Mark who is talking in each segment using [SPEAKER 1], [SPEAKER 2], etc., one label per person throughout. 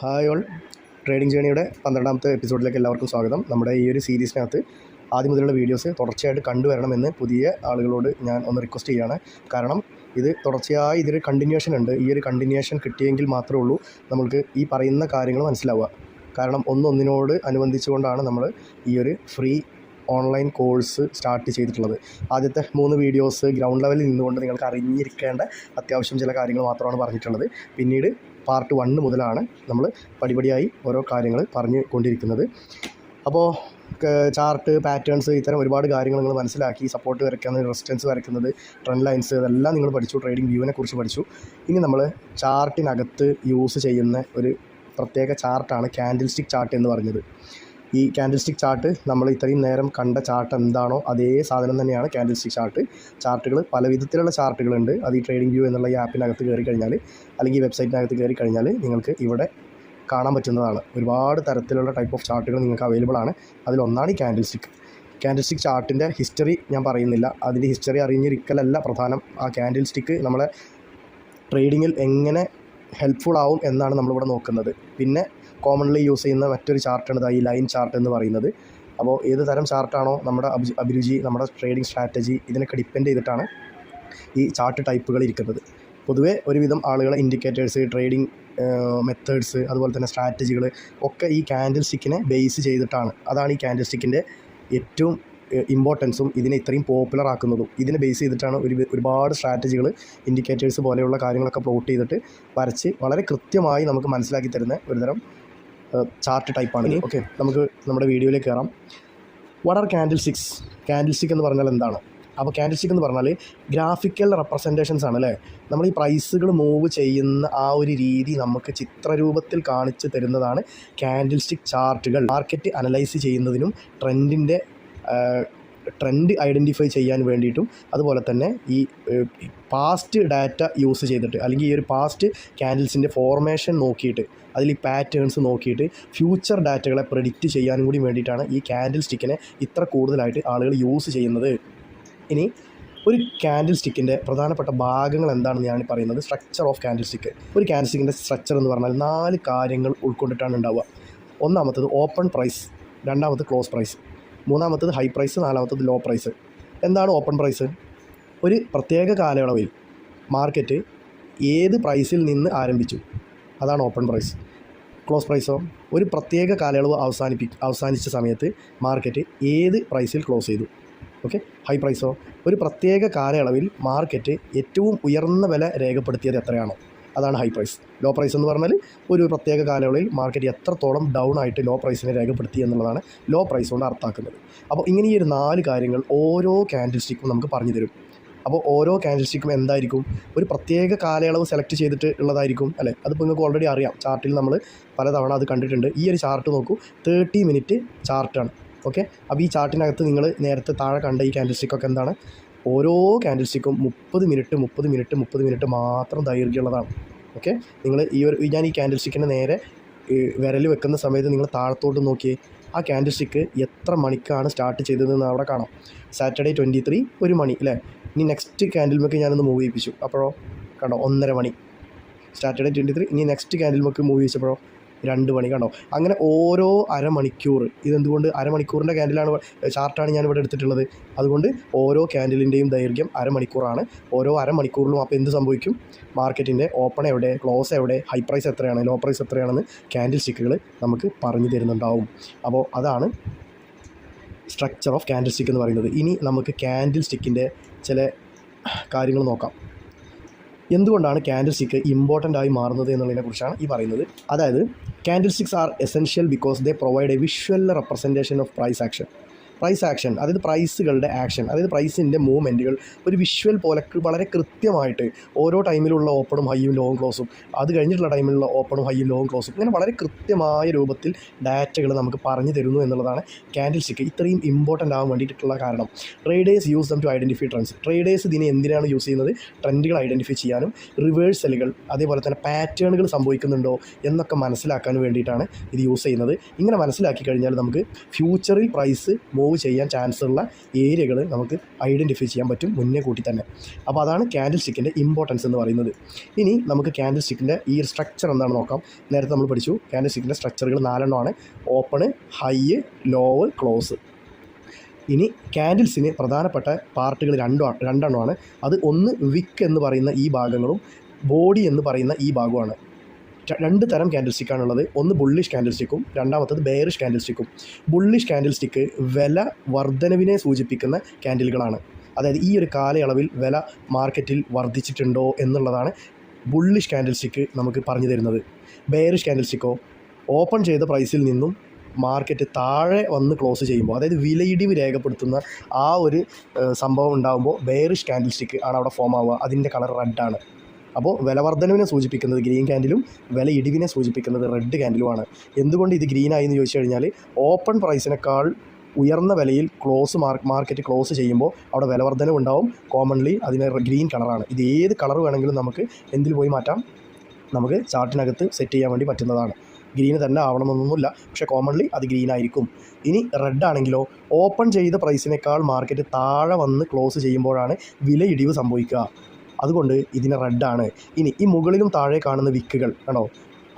[SPEAKER 1] Hi all. Trading ജേണിയുടെ പന്ത്രണ്ടാമത്തെ എപ്പിസോഡിലേക്ക് എല്ലാവർക്കും സ്വാഗതം. നമ്മുടെ ഈ ഒരു സീരീസിനകത്ത് ആദ്യം മുതലുള്ള വീഡിയോസ് തുടർച്ചയായിട്ട് കണ്ടുവരണമെന്ന് പുതിയ ആളുകളോട് ഞാൻ ഒന്ന് റിക്വസ്റ്റ് ചെയ്യുകയാണ്. കാരണം ഇത് തുടർച്ചയായി ഇതൊരു കണ്ടിന്യൂഷൻ ഉണ്ട്. ഈ ഒരു കണ്ടിന്യൂഷൻ കിട്ടിയെങ്കിൽ മാത്രമേ ഉള്ളൂ നമ്മൾക്ക് ഈ പറയുന്ന കാര്യങ്ങൾ മനസ്സിലാവുക. കാരണം ഒന്നൊന്നിനോട് അനുബന്ധിച്ചുകൊണ്ടാണ് നമ്മൾ ഈ ഒരു ഫ്രീ ഓൺലൈൻ കോഴ്സ് സ്റ്റാർട്ട് ചെയ്തിട്ടുള്ളത്. ആദ്യത്തെ മൂന്ന് വീഡിയോസ് ഗ്രൗണ്ട് ലെവലിൽ നിന്നുകൊണ്ട് നിങ്ങൾക്ക് അറിഞ്ഞിരിക്കേണ്ട അത്യാവശ്യം ചില കാര്യങ്ങൾ മാത്രമാണ് പറഞ്ഞിട്ടുള്ളത്. പിന്നീട് പാർട്ട് വണ്ണ് മുതലാണ് നമ്മൾ പടിപടിയായി ഓരോ കാര്യങ്ങൾ പറഞ്ഞു കൊണ്ടിരിക്കുന്നത്. അപ്പോൾ ചാർട്ട് പാറ്റേൺസ് ഇത്തരം ഒരുപാട് കാര്യങ്ങൾ നിങ്ങൾ മനസ്സിലാക്കി സപ്പോർട്ട് വരയ്ക്കുന്നത് റെസിസ്റ്റൻസ് വരയ്ക്കുന്നത് ട്രെൻഡ് ലൈൻസ് ഇതെല്ലാം നിങ്ങൾ പഠിച്ചു ട്രേഡിംഗ് വ്യൂവിനെ കുറിച്ച് പഠിച്ചു. ഇനി നമ്മൾ ചാർട്ടിനകത്ത് യൂസ് ചെയ്യുന്ന ഒരു പ്രത്യേക ചാർട്ടാണ് ക്യാൻഡിൽ സ്റ്റിക്ക് ചാർട്ട് എന്ന് പറഞ്ഞത്. ഈ ക്യാൻഡിൽ സ്റ്റിക്ക് ചാർട്ട് നമ്മൾ ഇത്രയും നേരം കണ്ട ചാർട്ട് എന്താണോ അതേ സാധനം തന്നെയാണ് ക്യാൻഡിൽ സ്റ്റിക്ക് ചാർട്ട് ചാർട്ടുകൾ പല വിധത്തിലുള്ള ചാർട്ടുകളുണ്ട്. അത് ഈ ട്രേഡിംഗ് വ്യൂ എന്നുള്ള ഈ ആപ്പിനകത്ത് കയറി കഴിഞ്ഞാൽ അല്ലെങ്കിൽ ഈ വെബ്സൈറ്റിനകത്ത് കയറി കഴിഞ്ഞാൽ നിങ്ങൾക്ക് ഇവിടെ കാണാൻ പറ്റുന്നതാണ്. ഒരുപാട് തരത്തിലുള്ള ടൈപ്പ് ഓഫ് ചാർട്ടുകൾ നിങ്ങൾക്ക് അവൈലബിൾ ആണ്. അതിലൊന്നാണ് ഈ ക്യാൻഡിൽ സ്റ്റിക്ക് ക്യാൻഡിൽ സ്റ്റിക്ക് ചാർട്ടിന്റെ ഹിസ്റ്ററി ഞാൻ പറയുന്നില്ല. അതിന്റെ ഹിസ്റ്ററി അറിഞ്ഞിരിക്കലല്ല പ്രധാനം. ആ ക്യാൻഡിൽ സ്റ്റിക്ക് നമ്മളെ ട്രേഡിങ്ങിൽ എങ്ങനെ ഹെൽപ്ഫുൾ ആവും എന്നാണ് നമ്മളിവിടെ നോക്കുന്നത്. പിന്നെ കോമൺലി യൂസ് ചെയ്യുന്ന മറ്റൊരു ചാർട്ടാണ് ഈ ലൈൻ ചാർട്ട് എന്ന് പറയുന്നത്. അപ്പോൾ ഏത് തരം ചാർട്ടാണോ നമ്മുടെ അഭി- അഭിരുചി നമ്മുടെ ട്രേഡിംഗ് സ്ട്രാറ്റജി ഇതിനൊക്കെ ഡിപ്പെൻഡ് ചെയ്തിട്ടാണ് ഈ ചാർട്ട് ടൈപ്പുകൾ ഇരിക്കുന്നത്. പൊതുവേ ഒരുവിധം ആളുകളെ ഇൻഡിക്കേറ്റേഴ്സ് ട്രേഡിംഗ് മെത്തേഡ്സ് അതുപോലെ തന്നെ സ്ട്രാറ്റജികൾ ഒക്കെ ഈ ക്യാൻഡിൽ സ്റ്റിക്കിനെ ബേസ് ചെയ്തിട്ടാണ്. അതാണ് ഈ ക്യാൻഡിൽ സ്റ്റിക്കിന്റെ ഏറ്റവും ഇമ്പോർട്ടൻസും ഇതിനെ ഇത്രയും പോപ്പുലർ ആക്കുന്നതും. ഇതിനെ ബേസ് ചെയ്തിട്ടാണ് ഒരു ഒരുപാട് സ്ട്രാറ്റജികൾ ഇൻഡിക്കേറ്റേഴ്സ് പോലെയുള്ള കാര്യങ്ങളൊക്കെ പ്ലോട്ട് ചെയ്തിട്ട് വരച്ച് വളരെ കൃത്യമായി നമുക്ക് മനസ്സിലാക്കി തരുന്ന ഒരുതരം ചാർട്ട് ടൈപ്പാണ് ഓക്കെ നമുക്ക് നമ്മുടെ വീഡിയോയിലേക്ക് കയറാം. What are candle sticks candle stick എന്ന് പറഞ്ഞാൽ എന്താണ്? അപ്പോൾ ക്യാൻഡിൽ സ്റ്റിക്ക് എന്ന് പറഞ്ഞാൽ ഗ്രാഫിക്കൽ റെപ്രസെന്റേഷൻസ് ആണ് അല്ലേ? നമ്മൾ ഈ പ്രൈസുകൾ മൂവ് ചെയ്യുന്ന ആ ഒരു രീതി നമുക്ക് ചിത്രരൂപത്തിൽ കാണിച്ചു തരുന്നതാണ് ക്യാൻഡിൽ സ്റ്റിക്ക് ചാർട്ടുകൾ. മാർക്കറ്റ് അനലൈസ് ചെയ്യുന്നതിനും ട്രെൻഡിന്റെ ട്രെൻഡ് ഐഡന്റിഫൈ ചെയ്യാൻ വേണ്ടിയിട്ടും അതുപോലെ തന്നെ ഈ പാസ്റ്റ് ഡാറ്റ യൂസ് ചെയ്തിട്ട് അല്ലെങ്കിൽ ഈ ഒരു പാസ്റ്റ് ക്യാൻഡിൽസിന്റെ ഫോർമേഷൻ നോക്കിയിട്ട് അതിൽ ഈ പാറ്റേൺസ് നോക്കിയിട്ട് ഫ്യൂച്ചർ ഡാറ്റകളെ പ്രഡിക്റ്റ് ചെയ്യാനും കൂടി വേണ്ടിയിട്ടാണ് ഈ ക്യാൻഡിൽ സ്റ്റിക്കിനെ ഇത്ര കൂടുതലായിട്ട് ആളുകൾ യൂസ് ചെയ്യുന്നത്. ഇനി ഒരു ക്യാൻഡിൽ സ്റ്റിക്കിന്റെ പ്രധാനപ്പെട്ട ഭാഗങ്ങൾ എന്താണെന്ന് ഞാൻ പറയുന്നത്. സ്ട്രക്ചർ ഓഫ് ക്യാൻഡിൽ സ്റ്റിക്ക് ഒരു ക്യാൻഡിൽ സ്റ്റിക്കിന്റെ സ്ട്രക്ചർ എന്ന് പറഞ്ഞാൽ നാല് കാര്യങ്ങൾ ഉൾക്കൊണ്ടിട്ടാണ് ഉണ്ടാവുക. ഒന്നാമത്തത് ഓപ്പൺ പ്രൈസ് രണ്ടാമത് ക്ലോസ് പ്രൈസ് മൂന്നാമത്തത് ഹൈ പ്രൈസ് നാലാമത്തത് ലോ പ്രൈസ് എന്താണ് ഓപ്പൺ പ്രൈസ് ഒരു പ്രത്യേക കാലയളവിൽ മാർക്കറ്റ് ഏത് പ്രൈസിൽ നിന്ന് ആരംഭിച്ചു? അതാണ് ഓപ്പൺ പ്രൈസ് ക്ലോസ് പ്രൈസോ ഒരു പ്രത്യേക കാലയളവ് അവസാനിപ്പി അവസാനിച്ച സമയത്ത് മാർക്കറ്റ് ഏത് പ്രൈസിൽ ക്ലോസ് ചെയ്തു? ഓക്കെ ഹൈ പ്രൈസോ ഒരു പ്രത്യേക കാലയളവിൽ മാർക്കറ്റ് ഏറ്റവും ഉയർന്ന വില രേഖപ്പെടുത്തിയത് എത്രയാണോ? അതാണ് ഹൈ പ്രൈസ് ലോ പ്രൈസ് എന്ന് പറഞ്ഞാൽ ഒരു പ്രത്യേക കാലയളവിൽ മാർക്കറ്റ് എത്രത്തോളം ഡൗൺ ആയിട്ട് ലോ പ്രൈസിനെ രേഖപ്പെടുത്തി എന്നുള്ളതാണ് ലോ പ്രൈസ് കൊണ്ട് അർത്ഥാക്കുന്നത് അപ്പോൾ ഇങ്ങനെ ഈ ഒരു നാല് കാര്യങ്ങൾ ഓരോ ക്യാൻഡിൽ സ്റ്റിക്കും നമുക്ക് പറഞ്ഞു തരും. അപ്പോൾ ഓരോ ക്യാൻഡിൽ സ്റ്റിക്കും എന്തായിരിക്കും? ഒരു പ്രത്യേക കാലയളവ് സെലക്ട് ചെയ്തിട്ട് ഉള്ളതായിരിക്കും അല്ലേ? അതിപ്പോൾ നിങ്ങൾക്ക് ഓൾറെഡി അറിയാം. ചാർട്ടിൽ നമ്മൾ പലതവണ അത് കണ്ടിട്ടുണ്ട്. ഈ ഒരു ചാർട്ട് നോക്കൂ. തേർട്ടി മിനിറ്റ് ചാർട്ടാണ് ഓക്കെ അപ്പോൾ ഈ ചാർട്ടിനകത്ത് നിങ്ങൾ നേരത്തെ താഴെ കണ്ട ഈ ക്യാൻഡിൽ സ്റ്റിക്കൊക്കെ എന്താണ്? ഓരോ ക്യാൻഡിൽ സ്റ്റിക്കും മുപ്പത് മിനിറ്റ് മുപ്പത് മിനിറ്റ് മുപ്പത് മിനിറ്റ് മാത്രം ദൈർഘ്യമുള്ളതാണ്. ഓക്കെ നിങ്ങൾ ഈ ഒരു ഞാൻ ഈ ക്യാൻഡിൽ സ്റ്റിക്കിന്റെ നേരെ വിരൽ വെക്കുന്ന സമയത്ത് നിങ്ങൾ താഴത്തോട്ട് നോക്കിയേ ആ ക്യാൻഡിൽ സ്റ്റിക്ക് എത്ര മണിക്കാണ് സ്റ്റാർട്ട് ചെയ്തതെന്ന് അവിടെ കാണാം. സാറ്റർഡേ ട്വന്റി ത്രീ ഒരു മണി അല്ലേ? ഇനി നെക്സ്റ്റ് ക്യാൻഡിൽ മെക്ക് ഞാനൊന്ന് മൂവ് ചെയ്യിപ്പിച്ചു. അപ്പോഴോ? കണ്ടോ? ഒന്നര മണി. സാറ്റർഡേ ട്വന്റി ത്രീ ഇനി നെക്സ്റ്റ് ക്യാൻഡിൽ മെക്ക് മൂവ് ചെയ്യിച്ചപ്പോഴോ? രണ്ട് മണി കണ്ടോ? അങ്ങനെ ഓരോ അരമണിക്കൂർ. ഇതെന്തുകൊണ്ട്? അരമണിക്കൂറിന്റെ ക്യാൻഡിലാണ് ചാർട്ടാണ് ഞാൻ ഇവിടെ എടുത്തിട്ടുള്ളത്. അതുകൊണ്ട് ഓരോ ക്യാൻഡിലിന്റെയും ദൈർഘ്യം അരമണിക്കൂറാണ്. ഓരോ അരമണിക്കൂറിലും അപ്പോൾ എന്ത് സംഭവിക്കും? മാർക്കറ്റിന്റെ ഓപ്പൺ എവിടെ ക്ലോസ് എവിടെ ഹൈ പ്രൈസ് എത്രയാണ് ലോ പ്രൈസ് എത്രയാണെന്ന് ക്യാൻഡിൽ സ്റ്റിക്കുകൾ നമുക്ക് പറഞ്ഞു തരുന്നുണ്ടാവും. അപ്പോൾ അതാണ് സ്ട്രക്ചർ ഓഫ് ക്യാൻഡിൽ സ്റ്റിക്ക് എന്ന് പറയുന്നത്. ഇനി നമുക്ക് ക്യാൻഡിൽ സ്റ്റിക്കിന്റെ ചില കാര്യങ്ങൾ നോക്കാം. എന്തുകൊണ്ടാണ് ക്യാൻഡിൽ സ്റ്റിക്ക് ഇമ്പോർട്ടന്റ് ആയി മാറുന്നത് എന്നുള്ളതിനെ കുറിച്ചാണ് ഈ പറയുന്നത്? അതായത് candle sticks are essential because they provide a visual representation of price action price action അതായത് പ്രൈസുകളുടെ ആക്ഷൻ അതായത് പ്രൈസിന്റെ മൂവ്മെന്റുകൾ ഒരു വിഷ്വൽ പോലെ വളരെ കൃത്യമായിട്ട് ഓരോ ടൈമിലുള്ള ഓപ്പണും ഹൈയും ലോങ് ക്ലോസും അത് കഴിഞ്ഞിട്ടുള്ള ടൈമിലുള്ള ഓപ്പണും ഹൈയും ലോങ് ക്ലോസും ഇങ്ങനെ വളരെ കൃത്യമായ രൂപത്തിൽ ഡാറ്റകൾ നമുക്ക് പറഞ്ഞു തരുന്നു എന്നുള്ളതാണ് ക്യാൻഡിൽ സ്റ്റിക്ക് ഇത്രയും ഇമ്പോർട്ടന്റ് ആവാൻ വേണ്ടിയിട്ടുള്ള കാരണം. Traders use them to identify trends traders ഇതിനെ എന്തിനാണ് യൂസ് ചെയ്യുന്നത്? ട്രെൻഡുകൾ ഐഡന്റിഫൈ ചെയ്യാനും റിവേഴ്സലുകൾ അതേപോലെ തന്നെ പാറ്റേണുകൾ സംഭവിക്കുന്നുണ്ടോ എന്നൊക്കെ മനസ്സിലാക്കാൻ വേണ്ടിയിട്ടാണ് ഇത് യൂസ് ചെയ്യുന്നത്. ഇങ്ങനെ മനസ്സിലാക്കി കഴിഞ്ഞാൽ നമുക്ക് ഫ്യൂച്ചറിൽ പ്രൈസ് മൂവ് മൂവ് ചെയ്യാൻ ചാൻസ് ഉള്ള ഏരിയകൾ നമുക്ക് ഐഡന്റിഫൈ ചെയ്യാൻ പറ്റും മുന്നേ കൂട്ടി തന്നെ. അപ്പോൾ അതാണ് ക്യാൻഡിൽ സ്റ്റിക്കിന്റെ ഇമ്പോർട്ടൻസ് എന്ന് പറയുന്നത്. ഇനി നമുക്ക് ക്യാൻഡിൽ സ്റ്റിക്കിന്റെ ഈ സ്ട്രക്ചർ എന്താണെന്ന് നോക്കാം. നേരത്തെ നമ്മൾ പഠിച്ചു ക്യാൻഡിൽ സ്റ്റിക്കിന്റെ സ്ട്രക്ചറുകൾ നാലെണ്ണമാണ്. ഓപ്പണ് ഹൈ ലോവ് ക്ലോസ് ഇനി ക്യാൻഡിൽസിന് പ്രധാനപ്പെട്ട പാർട്ടുകൾ രണ്ടു രണ്ടെണ്ണമാണ്. അത് ഒന്ന് വിക്ക് എന്ന് പറയുന്ന ഈ ഭാഗങ്ങളും ബോഡി എന്ന് പറയുന്ന ഈ ഭാഗവുമാണ്. ര- രണ്ട് തരം ക്യാൻഡിൽ സ്റ്റിക്കാണുള്ളത് ഒന്ന് ബുള്ളിഷ് ക്യാൻഡിൽ സ്റ്റിക്കും രണ്ടാമത്തത് ബെയറിഷ് ക്യാൻഡിൽ സ്റ്റിക്കും ബുള്ളിഷ് ക്യാൻഡിൽ സ്റ്റിക്ക് വില വർധനവിനെ സൂചിപ്പിക്കുന്ന ക്യാൻഡിലുകളാണ് അതായത് ഈ ഒരു കാലയളവിൽ വില മാർക്കറ്റിൽ വർദ്ധിച്ചിട്ടുണ്ടോ എന്നുള്ളതാണ് ബുള്ളിഷ് ക്യാൻഡിൽ സ്റ്റിക്ക് നമുക്ക് പറഞ്ഞു തരുന്നത്. ബെയറിഷ് ക്യാൻഡിൽ സ്റ്റിക്കോ ഓപ്പൺ ചെയ്ത പ്രൈസിൽ നിന്നും മാർക്കറ്റ് താഴെ വന്ന് ക്ലോസ് ചെയ്യുമ്പോൾ അതായത് വിലയിടിവ് രേഖപ്പെടുത്തുന്ന ആ ഒരു സംഭവം ഉണ്ടാകുമ്പോൾ ബെയറിഷ് ക്യാൻഡിൽ സ്റ്റിക്ക് ആണ് അവിടെ ഫോം ആവുക. അതിന്റെ കളർ റെഡാണ് അപ്പോൾ വിലവർദ്ധനവിനെ സൂചിപ്പിക്കുന്നത് ഗ്രീൻ ക്യാൻഡിലും വില ഇടിവിനെ സൂചിപ്പിക്കുന്നത് റെഡ് ക്യാൻഡിലുമാണ് എന്തുകൊണ്ട് ഇത് ഗ്രീൻ ആയി എന്ന് ചോദിച്ചു കഴിഞ്ഞാൽ ഓപ്പൺ പ്രൈസിനേക്കാൾ ഉയർന്ന വിലയിൽ ക്ലോസ് മാർക്ക് മാർക്കറ്റ് ക്ലോസ് ചെയ്യുമ്പോൾ അവിടെ വിലവർദ്ധനവ് ഉണ്ടാവും. കോമൺലി അതിന് ഗ്രീൻ കളറാണ്. ഇത് ഏത് കളർ വേണമെങ്കിലും നമുക്ക് എന്തിൽ പോയി മാറ്റാം? നമുക്ക് ചാർട്ടിനകത്ത് സെറ്റ് ചെയ്യാൻ വേണ്ടി പറ്റുന്നതാണ്. ഗ്രീന് തന്നെ ആവണമെന്നൊന്നുമില്ല. പക്ഷേ കോമൺലി അത് ഗ്രീൻ ആയിരിക്കും ഇനി റെഡ് ആണെങ്കിലോ ഓപ്പൺ ചെയ്ത പ്രൈസിനേക്കാൾ മാർക്കറ്റ് താഴെ വന്ന് ക്ലോസ് ചെയ്യുമ്പോഴാണ് വില ഇടിവ് സംഭവിക്കുക. അതുകൊണ്ട് ഇതിന് റെഡാണ് ഇനി ഈ മുകളിലും താഴെ കാണുന്ന വിക്കുകൾ ആണോ?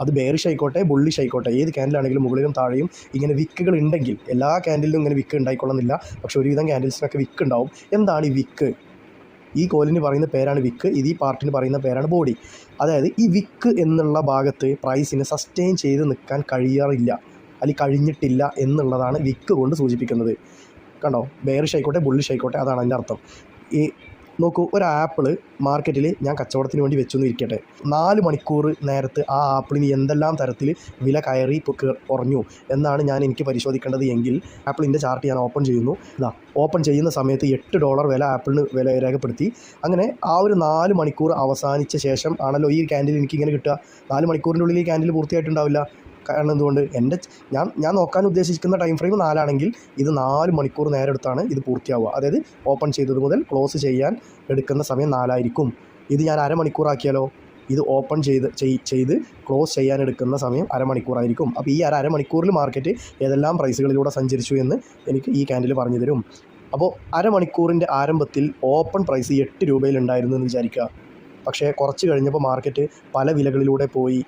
[SPEAKER 1] അത് ബേറിഷ് ആയിക്കോട്ടെ ബുള്ളിഷ് ആയിക്കോട്ടെ ഏത് ക്യാൻഡിലാണെങ്കിലും മുകളിലും താഴെയും ഇങ്ങനെ വിക്കുകൾ ഉണ്ടെങ്കിൽ എല്ലാ ക്യാൻഡിലും ഇങ്ങനെ വിക്ക് ഉണ്ടായിക്കൊള്ളുന്നില്ല പക്ഷേ ഒരുവിധം ക്യാൻഡിൽസിനൊക്കെ വിക്ക് ഉണ്ടാവും. എന്താണ് ഈ വിക്ക്? ഈ കോലിന് പറയുന്ന പേരാണ് വിക്ക് ഇത് ഈ പാർട്ടിന് പറയുന്ന പേരാണ് ബോഡി. അതായത് ഈ വിക്ക് എന്നുള്ള ഭാഗത്ത് പ്രൈസിന് സസ്റ്റെയിൻ ചെയ്ത് നിൽക്കാൻ കഴിയാറില്ല അല്ലെങ്കിൽ കഴിഞ്ഞിട്ടില്ല എന്നുള്ളതാണ് വിക്ക് കൊണ്ട് സൂചിപ്പിക്കുന്നത്. കണ്ടോ? ബെയറിഷ് ആയിക്കോട്ടെ ബുള്ളിഷ് ആയിക്കോട്ടെ അതാണ് അതിന്റെ അർത്ഥം. ഈ നോക്കൂ ഒരു ആപ്പിൾ മാർക്കറ്റിൽ ഞാൻ കച്ചവടത്തിന് വേണ്ടി വെച്ചു ഇരിക്കട്ടെ. നാല് മണിക്കൂർ നേരത്ത് ആ ആപ്പിളിന് എന്തെല്ലാം തരത്തിൽ വില കയറി കുറഞ്ഞു എന്നാണ് ഞാൻ എനിക്ക് പരിശോധിക്കേണ്ടത് എങ്കിൽ ആപ്പിളിന്റെ ചാർട്ട് ഞാൻ ഓപ്പൺ ചെയ്യുന്നു. ഇതാ ഓപ്പൺ ചെയ്യുന്ന സമയത്ത് എട്ട് ഡോളർ വില ആപ്പിളിന് വില രേഖപ്പെടുത്തി. അങ്ങനെ ആ ഒരു നാല് മണിക്കൂർ അവസാനിച്ച ശേഷം ആണല്ലോ ഈ ക്യാൻഡിൽ എനിക്കിങ്ങനെ കിട്ടുക. നാല് മണിക്കൂറിന്റെ ഉള്ളിൽ ഈ ക്യാൻഡിൽ പൂർത്തിയായിട്ടുണ്ടാവില്ല. കാരണം എന്തുകൊണ്ട് എന്റെ ഞാൻ ഞാൻ നോക്കാൻ ഉദ്ദേശിക്കുന്ന ടൈം ഫ്രെയിം നാലാണെങ്കിൽ ഇത് നാല് മണിക്കൂർ നേരം എടുത്താണ് ഇത് പൂർത്തിയാവുക. അതായത് ഓപ്പൺ ചെയ്തത് മുതൽ ക്ലോസ് ചെയ്യാൻ എടുക്കുന്ന സമയം നാലായിരിക്കും. ഇത് ഞാൻ അരമണിക്കൂറാക്കിയാലോ ഇത് ഓപ്പൺ ചെയ്ത് ചെയ്ത് ക്ലോസ് ചെയ്യാൻ എടുക്കുന്ന സമയം അരമണിക്കൂറായിരിക്കും അപ്പോൾ ഈ അര അരമണിക്കൂറിൽ മാർക്കറ്റ് ഏതെല്ലാം പ്രൈസുകളിലൂടെ സഞ്ചരിച്ചു എന്ന് എനിക്ക് ഈ ക്യാൻഡിൽ പറഞ്ഞു തരും. അപ്പോൾ അരമണിക്കൂറിന്റെ ആരംഭത്തിൽ ഓപ്പൺ പ്രൈസ് എട്ട് രൂപയിലുണ്ടായിരുന്നു എന്ന് വിചാരിക്കുക. പക്ഷേ കുറച്ച് കഴിഞ്ഞപ്പോൾ മാർക്കറ്റ് പല വിലകളിലൂടെ പോയി.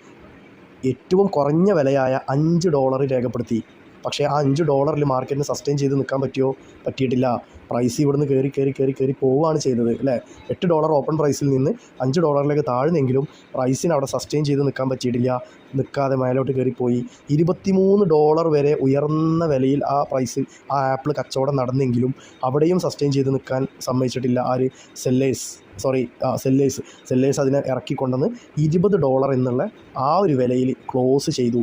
[SPEAKER 1] ഏറ്റവും കുറഞ്ഞ വിലയായ അഞ്ച് ഡോളർ രേഖപ്പെടുത്തി. പക്ഷേ ആ അഞ്ച് ഡോളറിൽ മാർക്കറ്റിന് സസ്റ്റെയിൻ ചെയ്ത് നിൽക്കാൻ പറ്റിയോ? പറ്റിയിട്ടില്ല. പ്രൈസ് ഇവിടുന്ന് കയറി കയറി കയറി കയറി പോവുകയാണ് ചെയ്തത് അല്ലേ? എട്ട് ഡോളർ ഓപ്പൺ പ്രൈസിൽ നിന്ന് അഞ്ച് ഡോളറിലേക്ക് താഴ്ന്നെങ്കിലും പ്രൈസിന് അവിടെ സസ്റ്റെയിൻ ചെയ്ത് നിൽക്കാൻ പറ്റിയിട്ടില്ല. നിൽക്കാതെ മേലോട്ട് കയറിപ്പോയി. ഇരുപത്തിമൂന്ന് ഡോളർ വരെ ഉയർന്ന വിലയിൽ ആ പ്രൈസിൽ ആ ആപ്പിൾ കച്ചവടം നടന്നെങ്കിലും അവിടെയും സസ്റ്റെയിൻ ചെയ്ത് നിൽക്കാൻ സമ്മതിച്ചിട്ടില്ല. ആര്? സെല്ലേഴ്സ് സോറി സെല്ലേഴ്സ് സെല്ലേഴ്സ് അതിനെ ഇറക്കിക്കൊണ്ടെന്ന് ഇരുപത് ഡോളർ എന്നുള്ള ആ ഒരു വിലയിൽ ക്ലോസ് ചെയ്തു.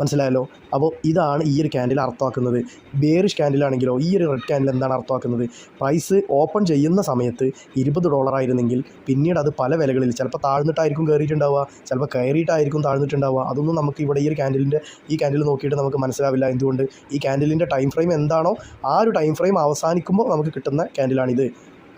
[SPEAKER 1] മനസ്സിലായല്ലോ? അപ്പോൾ ഇതാണ് ഈ ഒരു ക്യാൻഡിൽ അർത്ഥമാക്കുന്നത്. ബേറിഷ് ക്യാൻഡിലാണെങ്കിലോ ഈ ഒരു റെഡ് ക്യാൻഡിൽ എന്താണ് അർത്ഥമാക്കുന്നത്? പ്രൈസ് ഓപ്പൺ ചെയ്യുന്ന സമയത്ത് ഇരുപത് ഡോളർ ആയിരുന്നെങ്കിൽ പിന്നീട് അത് പല വിലകളിൽ ചിലപ്പോൾ താഴ്ന്നിട്ടായിരിക്കും കയറിയിട്ടുണ്ടാവുക ചിലപ്പോൾ കയറിയിട്ടായിരിക്കും താഴ്ന്നിട്ടുണ്ടാവുക. അതൊന്നും നമുക്ക് ഇവിടെ ഈ ഒരു ക്യാൻഡിലിന്റെ ഈ ക്യാൻഡിൽ നോക്കിയിട്ട് നമുക്ക് മനസ്സിലാവില്ല. എന്തുകൊണ്ട്? ഈ ക്യാൻഡിലിന്റെ ടൈം ഫ്രെയിം എന്താണോ ആ ഒരു ടൈം ഫ്രെയിം അവസാനിക്കുമ്പോൾ നമുക്ക് കിട്ടുന്ന ക്യാൻഡിലാണിത്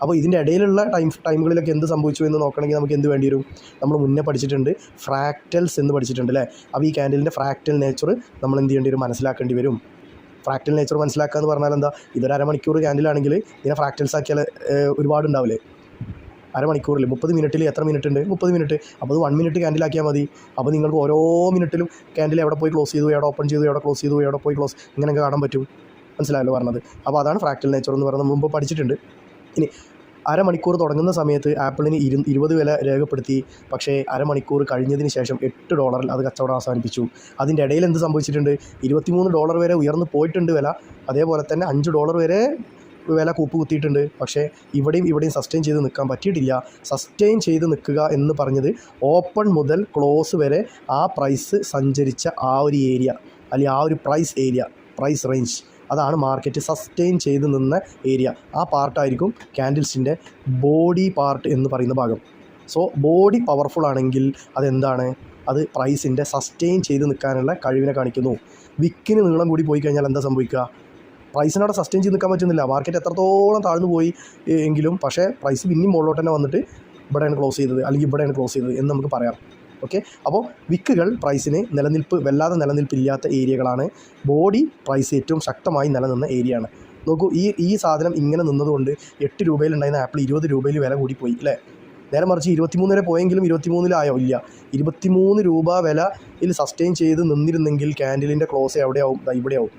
[SPEAKER 1] അപ്പോൾ ഇതിന്റെ ഇടയിലുള്ള ടൈം ടൈമുകളിലൊക്കെ എന്ത് സംഭവിച്ചു എന്ന് നോക്കണമെങ്കിൽ നമുക്ക് എന്ത് വേണ്ടി വരും നമ്മൾ മുന്നേ പഠിച്ചിട്ടുണ്ട് ഫ്രാക്റ്റൽസ് എന്ന് പഠിച്ചിട്ടുണ്ട് അല്ലേ? അപ്പോൾ ഈ ക്യാൻഡിലിന്റെ ഫ്രാക്റ്റൽ നേച്ചർ നമ്മൾ എന്ത് ചെയ്യേണ്ടി വരും? മനസ്സിലാക്കേണ്ടി വരും. ഫ്രാക്റ്റൽ നേച്ചർ മനസ്സിലാക്കുക എന്ന് പറഞ്ഞാൽ എന്താ? ഇതൊരു അരമണിക്കൂർ ക്യാൻഡിലാണെങ്കിൽ ഇതിനെ ഫ്രാക്റ്റൽസ് ആക്കിയാൽ ഒരുപാടുണ്ടാവില്ലേ അരമണിക്കൂറിൽ മുപ്പത് മിനിറ്റിൽ എത്ര മിനിറ്റ് ഉണ്ട്? മുപ്പത് മിനിറ്റ് അപ്പോൾ അത് വൺ മിനിറ്റ് ക്യാൻഡിലാക്കിയാൽ മതി. അപ്പോൾ നിങ്ങൾക്ക് ഓരോ മിനിറ്റിലും ക്യാൻഡിൽ എവിടെ പോയി ക്ലോസ് ചെയ്തു? എവിടെ ഓപ്പൺ ചെയ്തു? എവിടെ ക്ലോസ് ചെയ്തു? എവിടെ പോയി ക്ലോസ് ഇങ്ങനെയൊക്കെ കാണാൻ പറ്റും. മനസ്സിലായല്ലോ പറഞ്ഞത്. അപ്പോൾ അതാണ് ഫ്രാക്റ്റൽ നേച്ചർ എന്ന് പറയുന്നത് മുമ്പ് പഠിച്ചിട്ടുണ്ട്. ഇനി അരമണിക്കൂർ തുടങ്ങുന്ന സമയത്ത് ആപ്പിളിന് ഇരു ഇരുപത് വില രേഖപ്പെടുത്തി. പക്ഷേ അരമണിക്കൂർ കഴിഞ്ഞതിന് ശേഷം എട്ട് ഡോളറിൽ അത് കച്ചവടം അവസാനിപ്പിച്ചു. അതിന്റെ ഇടയിൽ എന്ത് സംഭവിച്ചിട്ടുണ്ട്? ഇരുപത്തിമൂന്ന് ഡോളർ വരെ ഉയർന്നു പോയിട്ടുണ്ട് വില. അതേപോലെ തന്നെ അഞ്ച് ഡോളർ വരെ വില കൂപ്പ് കുത്തിയിട്ടുണ്ട് പക്ഷേ ഇവിടെയും ഇവിടെയും സസ്റ്റെയിൻ ചെയ്ത് നിൽക്കാൻ പറ്റിയിട്ടില്ല. സസ്റ്റെയിൻ ചെയ്ത് നിൽക്കുക എന്ന് പറഞ്ഞത് ഓപ്പൺ മുതൽ ക്ലോസ് വരെ ആ പ്രൈസ് സഞ്ചരിച്ച ആ ഒരു ഏരിയ. അല്ലെങ്കിൽ ആ ഒരു പ്രൈസ് ഏരിയ പ്രൈസ് റേഞ്ച്. അതാണ് മാർക്കറ്റ് സസ്റ്റെയിൻ ചെയ്ത് നിന്ന ഏരിയ ആ പാർട്ടായിരിക്കും ക്യാൻഡിൽസിന്റെ ബോഡി പാർട്ട് എന്ന് പറയുന്ന ഭാഗം. സോ ബോഡി പവർഫുൾ ആണെങ്കിൽ അതെന്താണ്? അത് പ്രൈസിന്റെ സസ്റ്റെയിൻ ചെയ്ത് നിൽക്കാനുള്ള കഴിവിനെ കാണിക്കുന്നു. വിക്കിന് നീളം കൂടി പോയി കഴിഞ്ഞാൽ എന്താ സംഭവിക്കുക? പ്രൈസിന് അവിടെ സസ്റ്റെയിൻ ചെയ്ത് നിൽക്കാൻ പറ്റുന്നില്ല. മാർക്കറ്റ് എത്രത്തോളം താഴ്ന്നു പോയി എങ്കിലും പക്ഷേ പ്രൈസ് പിന്നെയും മുകളിലോട്ട് തന്നെ വന്നിട്ട് ഇവിടെയാണ് ക്ലോസ് ചെയ്തത്. അല്ലെങ്കിൽ ഇവിടെയാണ് ക്ലോസ് ചെയ്തത് എന്ന് നമുക്ക് പറയാം. ഓക്കെ അപ്പോൾ വിക്കുകൾ പ്രൈസിന് നിലനിൽപ്പ് വല്ലാതെ നിലനിൽപ്പില്ലാത്ത ഏരിയകളാണ്. ബോഡി പ്രൈസ് ഏറ്റവും ശക്തമായി നിലനിന്ന ഏരിയയാണ്. നോക്കൂ ഈ ഈ സാധനം ഇങ്ങനെ നിന്നതുകൊണ്ട് എട്ട് രൂപയിൽ ഉണ്ടായിരുന്ന ആപ്പിൾ ഇരുപത് രൂപയിൽ വില കൂടിപ്പോയി അല്ലേ? നേരെ മറിച്ച് ഇരുപത്തിമൂന്ന് വരെ പോയെങ്കിലും ഇരുപത്തിമൂന്നിലായോ? ഇല്ല. ഇരുപത്തിമൂന്ന് രൂപ വിലയിൽ സസ്റ്റെയിൻ ചെയ്ത് നിന്നിരുന്നെങ്കിൽ ക്യാൻഡിലിന്റെ ക്ലോസ് എവിടെയാവും? ഇവിടെയാവും.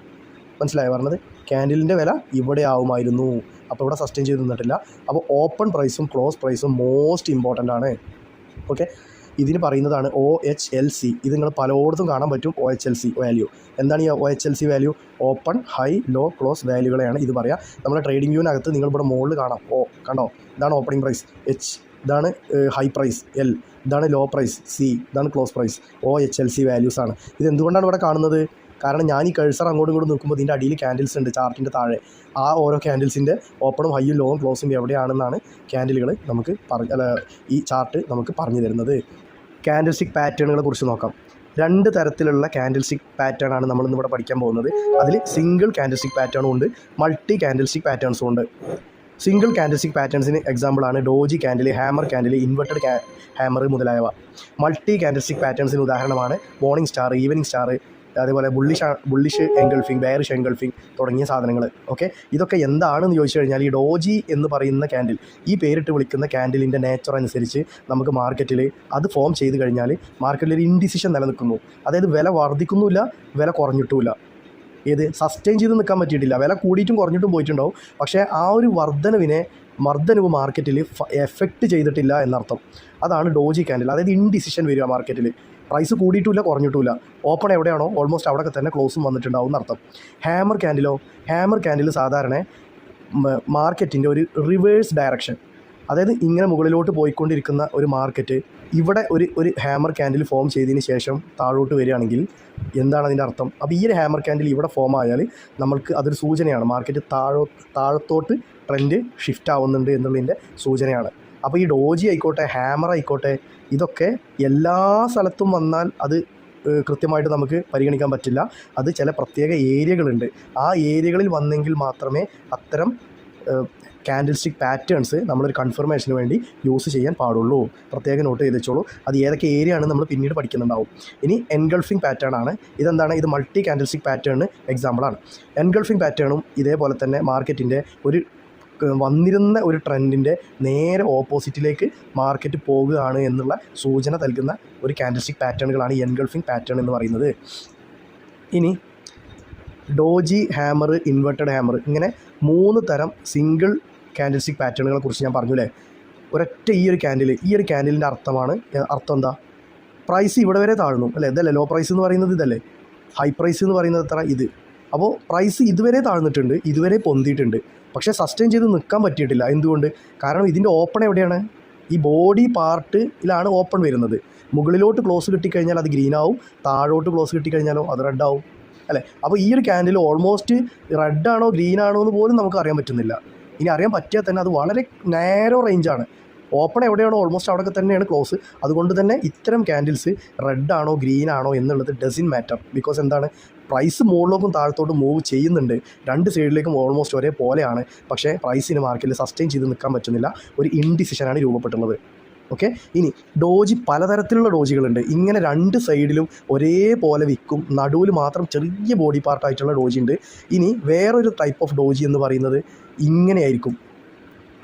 [SPEAKER 1] മനസ്സിലായോ പറഞ്ഞത്? ക്യാൻഡിലിന്റെ വില ഇവിടെ ആവുമായിരുന്നു അപ്പോൾ ഇവിടെ സസ്റ്റെയിൻ ചെയ്ത് നിന്നിട്ടില്ല. അപ്പോൾ ഓപ്പൺ പ്രൈസും ക്ലോസ് പ്രൈസും മോസ്റ്റ് ഇമ്പോർട്ടന്റ് ആണ്. ഓക്കെ ഇതിന് പറയുന്നതാണ് ഒ എച്ച് എൽ സി ഇത് നിങ്ങൾ പലയിടത്തും കാണാൻ പറ്റും O H L C value എന്താണ് ഈ O H L C value open high low close വാല്യൂകളെയാണ് ഇത് പറയുക നമ്മുടെ ട്രേഡിംഗ് വ്യൂവിനകത്ത് നിങ്ങൾ ഇവിടെ മുകളിൽ കാണാം. ഓ കണ്ടോ? ഇതാണ് ഓപ്പണിംഗ് പ്രൈസ് എച്ച് ഇതാണ് ഹൈ പ്രൈസ് എൽ ഇതാണ് ലോ പ്രൈസ് സി ഇതാണ് close price O H L C values ആണ്. ഇത് എന്തുകൊണ്ടാണ് ഇവിടെ കാണുന്നത്? കാരണം ഞാൻ ഈ കഴ്സർ അങ്ങോട്ടും ഇങ്ങോട്ടും നോക്കുമ്പോൾ ഇതിന്റെ അടിയിൽ ക്യാൻഡിൽസ് ഉണ്ട് ചാർട്ടിന്റെ താഴെ. ആ ഓരോ ക്യാൻഡിൽസിന്റെ ഓപ്പണും ഹൈയും ലോവും ക്ലോസും എവിടെയാണെന്നാണ് ക്യാൻഡിലുകൾ നമുക്ക് പറ ഈ ചാർട്ട് നമുക്ക് പറഞ്ഞു തരുന്നത്. ക്യാൻഡിൽ പാറ്റേണുകളെ കുറിച്ച് നോക്കാം. രണ്ട് തരത്തിലുള്ള ക്യാൻഡിൽ സ്റ്റിക്ക് പാറ്റേൺ ആണ് നമ്മൾ ഇന്നിവിടെ പഠിക്കാൻ പോകുന്നത്. അതിൽ സിംഗിൾ ക്യാൻഡിൽ പാറ്റേണും ഉണ്ട് മൾട്ടി ക്യാൻഡിൽ സ്റ്റിക്ക് പാറ്റേൺസും ഉണ്ട്. സിംഗിൾ ക്യാൻഡിൽ സ്റ്റിക്ക് പാറ്റേൺസിന് എക്സാമ്പിളാണ് doji candle hammer candle inverted hammer മുതലായവ. മൾട്ടി ക്യാൻഡിൽ സ്റ്റിക്ക് പാറ്റേൺസിന് ഉദാഹരണമാണ് മോർണിംഗ് സ്റ്റാർ ഈവനിങ് സ്റ്റാർ അതേപോലെ bullish bullish engulfing bearish engulfing തുടങ്ങിയ സാധനങ്ങൾ. ഓക്കെ ഇതൊക്കെ എന്താണെന്ന് ചോദിച്ചു കഴിഞ്ഞാൽ ഈ ഡോജി എന്ന് പറയുന്ന ക്യാൻഡിൽ ഈ പേരിട്ട് വിളിക്കുന്ന ക്യാൻഡിലിന്റെ നേച്ചർ അനുസരിച്ച് നമുക്ക് മാർക്കറ്റിൽ അത് ഫോം ചെയ്ത് കഴിഞ്ഞാൽ മാർക്കറ്റിൽ ഒരു ഇൻഡിസിഷൻ നിലനിൽക്കുന്നു. അതായത് വില വർദ്ധിക്കുന്നുമില്ല വില കുറഞ്ഞിട്ടുമില്ല. ഏത്? സസ്റ്റെയിൻ ചെയ്ത് നിൽക്കാൻ പറ്റിയിട്ടില്ല. വില കൂടിയിട്ടും കുറഞ്ഞിട്ടും പോയിട്ടുണ്ടാവും. പക്ഷേ ആ ഒരു വർധനവിനെ മർദ്ദനവ് മാർക്കറ്റിൽ എഫക്റ്റ് ചെയ്തിട്ടില്ല എന്നർത്ഥം. അതാണ് ഡോജി ക്യാൻഡിൽ അതായത് ഇൻഡിസിഷൻ വരിക മാർക്കറ്റിൽ പ്രൈസ് കൂടിയിട്ടില്ല കുറഞ്ഞിട്ടില്ല ഓപ്പൺ എവിടെയാണോ? ഓൾമോസ്റ്റ് അവിടെയൊക്കെ തന്നെ ക്ലോസും വന്നിട്ടുണ്ടാവും എന്നർത്ഥം. ഹാമർ ക്യാൻഡിലോ ഹാമർ ക്യാൻഡിൽ സാധാരണ മാർക്കറ്റിന്റെ ഒരു റിവേഴ്സ് ഡയറക്ഷൻ അതായത് ഇങ്ങനെ മുകളിലോട്ട് പോയിക്കൊണ്ടിരിക്കുന്ന ഒരു മാർക്കറ്റ് ഇവിടെ ഒരു ഒരു ഹാമർ ക്യാൻഡിൽ ഫോം ചെയ്തതിന് ശേഷം താഴോട്ട് വരികയാണെങ്കിൽ എന്താണ് അതിന്റെ അർത്ഥം? അപ്പോൾ ഈ ഒരു ഹാമർ ക്യാൻഡിൽ ഇവിടെ ഫോം ആയാൽ നമ്മൾക്ക് അതൊരു സൂചനയാണ്. മാർക്കറ്റ് താഴോ താഴത്തോട്ട് ട്രെൻഡ് ഷിഫ്റ്റ് ആവുന്നുണ്ട് എന്നുള്ളതിന്റെ സൂചനയാണ്. അപ്പോൾ ഈ ഡോജി ആയിക്കോട്ടെ ഹാമർ ആയിക്കോട്ടെ ഇതൊക്കെ എല്ലാ സ്ഥലത്തും വന്നാൽ അത് കൃത്യമായിട്ട് നമുക്ക് പരിഗണിക്കാൻ പറ്റില്ല. അത് ചില പ്രത്യേക ഏരിയകളുണ്ട്. ആ ഏരിയകളിൽ വന്നെങ്കിൽ മാത്രമേ അത്തരം ക്യാൻഡിൽ സ്റ്റിക്ക് പാറ്റേൺസ് നമ്മളൊരു കൺഫർമേഷന് വേണ്ടി യൂസ് ചെയ്യാൻ പാടുള്ളൂ. പ്രത്യേകം നോട്ട് ചെയ്ത് വെച്ചോളൂ. അത് ഏതൊക്കെ ഏരിയ ആണ് നമ്മൾ പിന്നീട് പഠിക്കുന്നുണ്ടാവും. ഇനി എൻഗൾഫിംഗ് പാറ്റേൺ ആണ്. ഇതെന്താണ്? ഇത് മൾട്ടി ക്യാൻഡിൽ സ്റ്റിക്ക് പാറ്റേണിന് എക്സാമ്പിളാണ് എൻഗൾഫിംഗ് പാറ്റേണും ഇതേപോലെ തന്നെ മാർക്കറ്റിന്റെ ഒരു വന്നിരുന്ന ഒരു ട്രെൻഡിന്റെ നേരെ ഓപ്പോസിറ്റിലേക്ക് മാർക്കറ്റ് പോകുകയാണ് എന്നുള്ള സൂചന നൽകുന്ന ഒരു ക്യാൻഡിൽ സ്റ്റിക്ക് പാറ്റേണുകളാണ് എൻഗൾഫിംഗ് പാറ്റേൺ എന്ന് പറയുന്നത്. ഇനി ഡോജി ഹാമർ ഇൻവെർട്ടഡ് ഹാമർ ഇങ്ങനെ മൂന്ന് തരം സിംഗിൾ ക്യാൻഡിൽ പാറ്റേണുകളെ കുറിച്ച് ഞാൻ പറഞ്ഞു അല്ലേ ഒരൊറ്റ ഈ ഒരു ക്യാൻഡിൽ ഈ ഒരു ക്യാൻഡിലിന്റെ അർത്ഥമാണ് അർത്ഥം എന്താ? പ്രൈസ് ഇവിടെ വരെ താഴ്ന്നു അല്ലേ? ഇതല്ലേ ലോ പ്രൈസ് എന്ന് പറയുന്നത് ഇതല്ലേ? ഹൈ പ്രൈസ് എന്ന് പറയുന്നത് എത്ര ഇത്. അപ്പോൾ പ്രൈസ് ഇതുവരെ താഴ്ന്നിട്ടുണ്ട് ഇതുവരെ പൊന്തിയിട്ടുണ്ട്. പക്ഷേ സസ്റ്റെയിൻ ചെയ്ത് നിൽക്കാൻ പറ്റിയിട്ടില്ല. എന്തുകൊണ്ട്? കാരണം ഇതിന്റെ ഓപ്പൺ എവിടെയാണ്? ഈ ബോഡി പാർട്ടിലാണ് ഓപ്പൺ വരുന്നത്. മുകളിലോട്ട് ക്ലോസ് കിട്ടിക്കഴിഞ്ഞാൽ അത് ഗ്രീൻ ആവും. താഴോട്ട് ക്ലോസ് കിട്ടിക്കഴിഞ്ഞാലോ അത് റെഡ് ആവും. അല്ലേ? അപ്പോൾ ഈ ഒരു ക്യാൻഡിൽ ഓൾമോസ്റ്റ് റെഡ് ആണോ ഗ്രീൻ ആണോ എന്ന് പോലും നമുക്ക് അറിയാൻ പറ്റുന്നില്ല. ഇനി അറിയാൻ പറ്റിയാൽ തന്നെ അത് വളരെ നേരോ റേഞ്ചാണ് ഓപ്പൺ എവിടെയാണോ? ഓൾമോസ്റ്റ് അവിടെയൊക്കെ തന്നെയാണ് ക്ലോസ് അതുകൊണ്ട് തന്നെ ഇത്തരം ക്യാൻഡിൽസ് റെഡ് ആണോ ഗ്രീൻ ആണോ എന്നുള്ളത് ഡസിൻ മാറ്റർ ബിക്കോസ് എന്താണ്? പ്രൈസ് മുകളിലേക്കും താഴത്തോട്ടും മൂവ് ചെയ്യുന്നുണ്ട്. രണ്ട് സൈഡിലേക്കും ഓൾമോസ്റ്റ് ഒരേപോലെയാണ് പക്ഷേ പ്രൈസിന് മാർക്കറ്റിൽ സസ്റ്റെയിൻ ചെയ്ത് നിൽക്കാൻ പറ്റുന്നില്ല. ഒരു ഇൻഡിസിഷനാണ് രൂപപ്പെട്ടുള്ളത്. ഓക്കെ ഇനി ഡോജി പലതരത്തിലുള്ള ഡോജികളുണ്ട് ഇങ്ങനെ രണ്ട് സൈഡിലും ഒരേപോലെ വിൽക്കും. നടുവിൽ മാത്രം ചെറിയ ബോഡി പാർട്ടായിട്ടുള്ള ഡോജി ഉണ്ട്. ഇനി വേറൊരു ടൈപ്പ് ഓഫ് ഡോജി എന്ന് പറയുന്നത് ഇങ്ങനെയായിരിക്കും.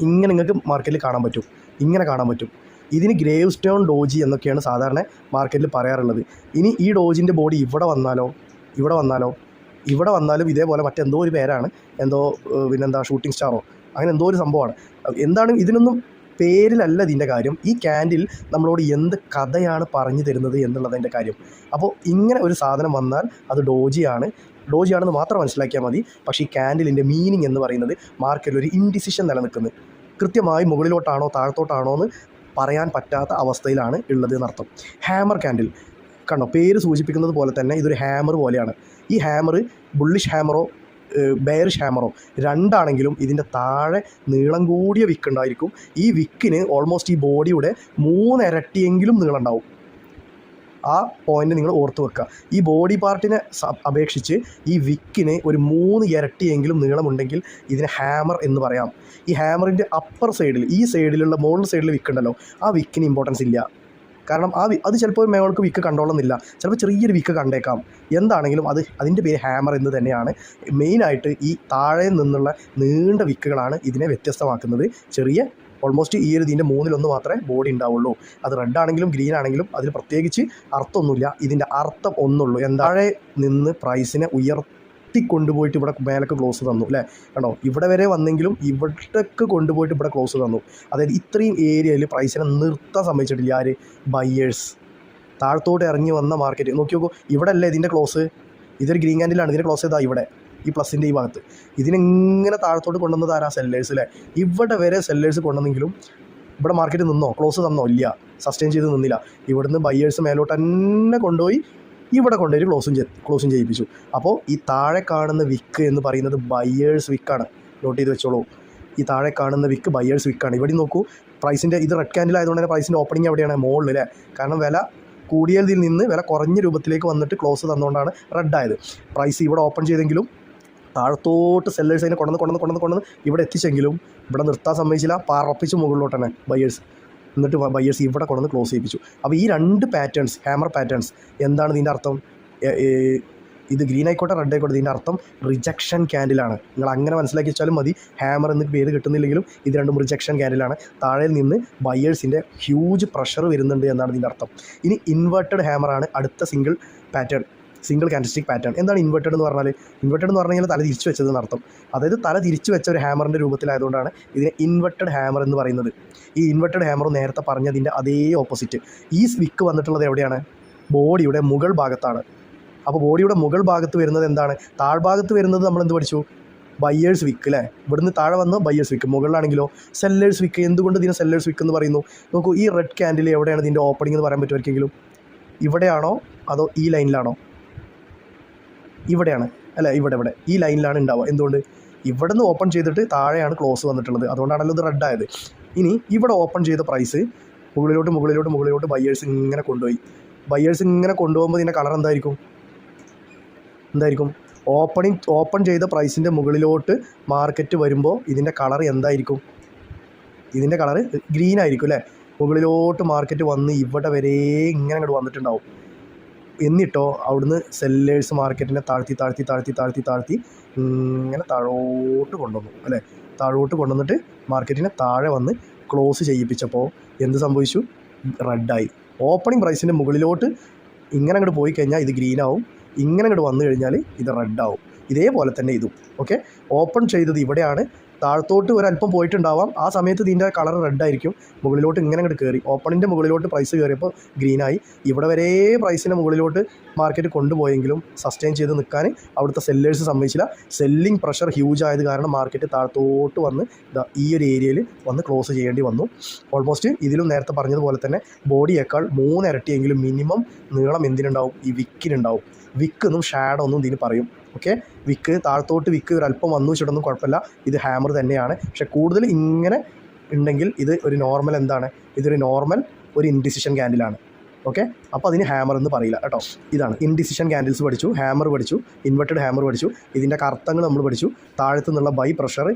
[SPEAKER 1] ഇങ്ങനെ നിങ്ങൾക്ക് മാർക്കറ്റിൽ കാണാൻ പറ്റും. ഇങ്ങനെ കാണാൻ പറ്റും. ഇതിന് ഗ്രേവ് സ്റ്റോൺ ഡോജി എന്നൊക്കെയാണ് സാധാരണ മാർക്കറ്റിൽ പറയാറുള്ളത്. ഇനി ഈ ഡോജിന്റെ ബോഡി ഇവിടെ വന്നാലോ? ഇവിടെ വന്നാലോ? ഇവിടെ വന്നാലും ഇതേപോലെ മറ്റെന്തോ ഒരു പേരാണ്. എന്തോ പിന്നെന്താ ഷൂട്ടിംഗ് സ്റ്റാറോ അങ്ങനെ എന്തോ ഒരു സംഭവമാണ്. എന്താണ് ഇതിനൊന്നും പേരിലല്ല ഇതിന്റെ കാര്യം. ഈ ക്യാൻഡിൽ നമ്മളോട് എന്ത് കഥയാണ് പറഞ്ഞു തരുന്നത് എന്നുള്ളതിന്റെ കാര്യം. അപ്പോൾ ഇങ്ങനെ ഒരു സാധനം വന്നാൽ അത് ഡോജിയാണ്. ഡോജിയാണെന്ന് മാത്രം മനസ്സിലാക്കിയാൽ മതി. പക്ഷേ ഈ ക്യാൻഡിലിന്റെ മീനിങ് എന്ന് പറയുന്നത് മാർക്കറ്റിൽ ഒരു ഇൻഡിസിഷൻ നിലനിൽക്കുന്നത് കൃത്യമായി മുകളിലോട്ടാണോ താഴത്തോട്ടാണോ എന്ന് പറയാൻ പറ്റാത്ത അവസ്ഥയിലാണ് ഉള്ളത് എന്നർത്ഥം. ഹാമർ ക്യാൻഡിൽ കണ്ടോ? പേര് സൂചിപ്പിക്കുന്നത് പോലെ തന്നെ ഇതൊരു ഹാമർ പോലെയാണ്. ഈ ഹാമർ ബുള്ളിഷ് ഹാമറോ ബെയറിഷ് ഹാമറോ രണ്ടാണെങ്കിലും ഇതിന്റെ താഴെ നീളം കൂടിയ വിക്ക് ഉണ്ടായിരിക്കും. ഈ വിക്കിന് ഓൾമോസ്റ്റ് ഈ ബോഡിയുടെ മൂന്നിരട്ടിയെങ്കിലും നീളം ഉണ്ടാവും ആ പോയിന്റ് നിങ്ങൾ ഓർത്ത് വെക്കുക. ഈ ബോഡി പാർട്ടിനെ അപേക്ഷിച്ച് ഈ വിക്കിന് ഒരു മൂന്ന് ഇരട്ടിയെങ്കിലും നീളമുണ്ടെങ്കിൽ ഇതിന് ഹാമർ എന്ന് പറയാം. ഈ ഹാമറിന്റെ അപ്പർ സൈഡിൽ ഈ സൈഡിലുള്ള മുകളിൽ സൈഡിൽ വിക്കുണ്ടല്ലോ ആ വിക്കിന് ഇമ്പോർട്ടൻസ് ഇല്ല. കാരണം ആ അത് ചിലപ്പോൾ മേൾക്ക് വിക്ക് കണ്ടോളുന്നില്ല. ചിലപ്പോൾ ചെറിയൊരു വിക്ക് കണ്ടേക്കാം. എന്താണെങ്കിലും അത് അതിന്റെ പേര് ഹാമർ എന്ന് തന്നെയാണ്. മെയിനായിട്ട് ഈ താഴെ നിന്നുള്ള നീണ്ട വിക്കുകളാണ് ഇതിനെ വ്യത്യസ്തമാക്കുന്നത്. ചെറിയ ഓൾമോസ്റ്റ് ഈ ഒരു ഇതിന്റെ മൂന്നിലൊന്ന് മാത്രമേ ബോഡി ഉണ്ടാവുള്ളൂ. അത് റെഡ് ആണെങ്കിലും ഗ്രീൻ ആണെങ്കിലും അതിൽ പ്രത്യേകിച്ച് അർത്ഥമൊന്നുമില്ല. ഇതിന്റെ അർത്ഥം ഒന്നുള്ളൂ. എന്താഴെ നിന്ന് പ്രൈസിനെ ഉയർത്തി കൊണ്ടുപോയിട്ട് ഇവിടെ മേലൊക്കെ ക്ലോസ് തന്നു അല്ലേ? കണ്ടോ? ഇവിടെ വരെ വന്നെങ്കിലും ഇവിടേക്ക് കൊണ്ടുപോയിട്ട് ഇവിടെ ക്ലോസ് തന്നു. അതായത് ഇത്രയും ഏരിയയിൽ പ്രൈസിനെ നിർത്താൻ സമ്മതിച്ചിട്ടില്ല ആര്? ബയ്യേഴ്സ് താഴത്തോട്ട് ഇറങ്ങി വന്ന മാർക്കറ്റ് നോക്കി നോക്കൂ ഇവിടെ അല്ലേ ഇതിന്റെ ക്ലോസ് ഇതൊരു ഗ്രീൻ ക്യാൻഡിലാണ് ഇതിന്റെ ക്ലോസ് ചെയ്താൽ ഇവിടെ ഈ പ്ലസിന്റെ ഈ ഭാഗത്ത്. ഇതിനെങ്ങനെ താഴത്തോട്ട് കൊണ്ടുവന്നത് ആരാ? സെല്ലേഴ്സ് അല്ലേ ഇവിടെ വരെ സെല്ലേഴ്സ് കൊണ്ടുവന്നെങ്കിലും ഇവിടെ മാർക്കറ്റ് നിന്നോ? ക്ലോസ് തന്നോ? ഇല്ല. സസ്റ്റെയിൻ ചെയ്ത് നിന്നില്ല. ഇവിടുന്ന് ബയ്യേഴ്സ് മേലോട്ട് തന്നെ കൊണ്ടുപോയി ഇവിടെ കൊണ്ടുപോയി ക്ലോസും ക്ലോസും ചെയ്യിപ്പിച്ചു. അപ്പോൾ ഈ താഴെ കാണുന്ന വിക്ക് എന്ന് പറയുന്നത് ബയേഴ്സ് വിക്കാണ് നോട്ട് ചെയ്ത് വെച്ചോളൂ. ഈ താഴെ കാണുന്ന വിക്ക് ബയേഴ്സ് വിക്കാണ് ഇവിടെ നോക്കൂ പ്രൈസിന്റെ ഇത് റെഡ് ക്യാൻഡിൽ ആയതുകൊണ്ട് തന്നെ പ്രൈസിന്റെ ഓപ്പണിംഗ് എവിടെയാണ്? മുകളിൽ അല്ലേ? കാരണം വില കൂടിയതിൽ നിന്ന് വില കുറഞ്ഞ രൂപത്തിലേക്ക് വന്നിട്ട് ക്ലോസ് തന്നുകൊണ്ടാണ് റെഡ് ആയത്. പ്രൈസ് ഇവിടെ ഓപ്പൺ ചെയ്തെങ്കിലും താഴത്തോട്ട് സെല്ലേഴ്സ് അതിനെ കൊണ്ടുവന്ന് കൊണ്ടുവന്ന് കൊണ്ടുവന്ന് കൊണ്ടുവന്ന് ഇവിടെ എത്തിച്ചെങ്കിലും ഇവിടെ നിർത്താൻ സമ്മതിച്ചില്ല. പാറപ്പിച്ച് മുകളിലോട്ട് തന്നെ ബയ്യേഴ്സ് എന്നിട്ട് ബയ്യേഴ്സ് ഇവിടെ കൊണ്ടുവന്ന് ക്ലോസ് ചെയ്യിപ്പിച്ചു. അപ്പോൾ ഈ രണ്ട് പാറ്റേൺസ് ഹാമർ പാറ്റേൺസ് എന്താണ് ഇതിന്റെ അർത്ഥം? ഇത് ഗ്രീൻ ആയിക്കോട്ടെ റെഡ് ആയിക്കോട്ടെ ഇതിന്റെ അർത്ഥം റിജക്ഷൻ ക്യാൻഡിലാണ് നിങ്ങൾ അങ്ങനെ മനസ്സിലാക്കി വെച്ചാലും മതി. ഹാമർ എന്ന് പേര് കിട്ടുന്നില്ലെങ്കിലും ഇത് രണ്ടും റിജക്ഷൻ ക്യാൻഡിലാണ് താഴെ നിന്ന് ബയേഴ്സിന്റെ ഹ്യൂജ് പ്രഷർ വരുന്നുണ്ട് എന്നാണ് ഇതിന്റെ അർത്ഥം. ഇനി ഇൻവേർട്ടഡ് ഹാമറാണ് അടുത്ത single pattern single candlestick pattern എന്താണ് ഇൻവെർട്ടഡ് എന്ന് പറഞ്ഞാൽ ഇൻവെർട്ടഡ് എന്ന് പറഞ്ഞു കഴിഞ്ഞാൽ തല തിരിച്ചു വെച്ചത് അർത്ഥം. അതായത് തല തിരിച്ചു വെച്ച ഒരു ഹാമറിന്റെ രൂപത്തിലായതുകൊണ്ടാണ് ഇതിനെ ഇൻവെർട്ടഡ് ഹാമർ എന്ന് പറയുന്നത്. ഈ ഇൻവെർട്ടഡ് ഹാമർ നേരത്തെ പറഞ്ഞതിന്റെ അതേ ഓപ്പോസിറ്റ് ഈ സ്വിക്ക് വന്നിട്ടുള്ളത് എവിടെയാണ്? ബോഡിയുടെ മുകൾ ഭാഗത്താണ്. അപ്പോൾ ബോഡിയുടെ മുകൾ ഭാഗത്ത് വരുന്നത് എന്താണ്? താഴ്ഭാഗത്ത് വരുന്നത് നമ്മൾ എന്ത് പഠിച്ചു? ബയ്യേഴ്സ് വിക്ക് അല്ലേ ഇവിടുന്ന് താഴെ വന്ന് ബയ്യേഴ്സ് വിക്ക് മുകളിലാണെങ്കിലോ? സെല്ലേഴ്സ് വിക്ക് എന്തുകൊണ്ട് ഇതിനെ സെല്ലേഴ്സ് വിക്ക് എന്ന് പറയുന്നു? നോക്കൂ ഈ റെഡ് ക്യാൻഡിൽ എവിടെയാണ് ഇതിന്റെ ഓപ്പണിംഗ് എന്ന് പറയാൻ പറ്റുമായിരിക്കെങ്കിലും? ഇവിടെയാണോ? അതോ ഈ ലൈനിലാണോ ഇവിടെയാണ്. അല്ല ഇവിടെ ഇവിടെ. ഈ ലൈനിലാണ് ഉണ്ടാവുക. എന്തുകൊണ്ട്? ഇവിടെ നിന്ന് ഓപ്പൺ ചെയ്തിട്ട് താഴെയാണ് ക്ലോസ് വന്നിട്ടുള്ളത്. അതുകൊണ്ടാണല്ലോ ഇത് റെഡ് ആയത്. ഇനി ഇവിടെ ഓപ്പൺ ചെയ്ത പ്രൈസ് മുകളിലോട്ട് മുകളിലോട്ട് മുകളിലോട്ട് ബയ്യേഴ്സ് ഇങ്ങനെ കൊണ്ടുപോയി. ബയ്യേഴ്സ് ഇങ്ങനെ കൊണ്ടുപോകുമ്പോൾ ഇതിന്റെ കളർ എന്തായിരിക്കും? എന്തായിരിക്കും? ഓപ്പണിങ് ഓപ്പൺ ചെയ്ത പ്രൈസിന്റെ മുകളിലോട്ട് മാർക്കറ്റ് വരുമ്പോൾ ഇതിന്റെ കളർ എന്തായിരിക്കും? ഇതിന്റെ കളർ ഗ്രീൻ ആയിരിക്കും അല്ലേ? മുകളിലോട്ട് മാർക്കറ്റ് വന്ന് ഇവിടെ വരെ ഇങ്ങനെ അങ്ങോട്ട് വന്നിട്ടുണ്ടാവും. എന്നിട്ടോ അവിടുന്ന് സെല്ലേഴ്സ് മാർക്കറ്റിനെ താഴ്ത്തി താഴ്ത്തി താഴ്ത്തി താഴ്ത്തി താഴ്ത്തി ഇങ്ങനെ താഴോട്ട് കൊണ്ടുവന്നു അല്ലേ? താഴോട്ട് കൊണ്ടുവന്നിട്ട് മാർക്കറ്റിനെ താഴെ വന്ന് ക്ലോസ് ചെയ്യിപ്പിച്ചപ്പോൾ എന്ത് സംഭവിച്ചു? റെഡായി ഓപ്പണിംഗ് പ്രൈസിന്റെ മുകളിലോട്ട് ഇങ്ങനെ അങ്ങോട്ട് പോയി കഴിഞ്ഞാൽ ഇത് ഗ്രീൻ ആവും. ഇങ്ങനെ അങ്ങോട്ട് വന്നു കഴിഞ്ഞാൽ ഇത് റെഡ് ആവും. ഇതേപോലെ തന്നെ ഇതും. ഓക്കെ ഓപ്പൺ ചെയ്തത് ഇവിടെയാണ്. താഴത്തോട്ട് ഒരല്പം പോയിട്ടുണ്ടാവാം. ആ സമയത്ത് ഇതിന്റെ കളർ റെഡ് ആയിരിക്കും. മുകളിലോട്ട് ഇങ്ങനെ അങ്ങോട്ട് കയറി ഓപ്പണിന്റെ മുകളിലോട്ട് പ്രൈസ് കയറിയപ്പോൾ ഗ്രീനായി ഇവിടെ വരെ പ്രൈസിന്റെ മുകളിലോട്ട് മാർക്കറ്റ് കൊണ്ടുപോയെങ്കിലും സസ്റ്റെയിൻ ചെയ്ത് നിൽക്കാൻ അവിടുത്തെ സെല്ലേഴ്സ് സമ്മതിച്ചില്ല. സെല്ലിംഗ് പ്രഷർ ഹ്യൂജ് ആയത് കാരണം മാർക്കറ്റ് താഴത്തോട്ട് വന്ന് ഈ ഒരു ഏരിയയിൽ വന്ന് ക്ലോസ് ചെയ്യേണ്ടി വന്നു. ഓൾമോസ്റ്റ് ഇതിലും നേരത്തെ പറഞ്ഞതുപോലെ തന്നെ ബോഡിയേക്കാൾ മൂന്നിരട്ടിയെങ്കിലും മിനിമം നീളം എന്തിനുണ്ടാവും? ഈ വിക്കിനുണ്ടാവും. വിക്കെന്നും ഷാഡോ ഒന്നും ഇതിന് പറയും. ഓക്കെ? വിക്ക് താഴത്തോട്ട് വിക്ക് ഒരു അല്പം വന്നു വെച്ചിട്ടൊന്നും കുഴപ്പമില്ല. ഇത് ഹാമർ തന്നെയാണ്. പക്ഷേ കൂടുതൽ ഇങ്ങനെ ഉണ്ടെങ്കിൽ ഇത് ഒരു നോർമൽ എന്താണ്? ഇതൊരു നോർമൽ ഒരു ഇൻഡിസിഷൻ ക്യാൻഡിലാണ്. ഓക്കെ? അപ്പോൾ അതിന് ഹാമർ എന്ന് പറയില്ല കേട്ടോ. ഇതാണ്. ഇൻഡിസിഷൻ ക്യാൻഡിൽസ് പഠിച്ചു ഹാമർ പഠിച്ചു ഇൻവെർട്ടഡ് ഹാമർ പഠിച്ചു ഇതിന്റെ കർത്തങ്ങൾ നമ്മൾ പഠിച്ചു. താഴത്തു നിന്നുള്ള ബൈ പ്രഷർ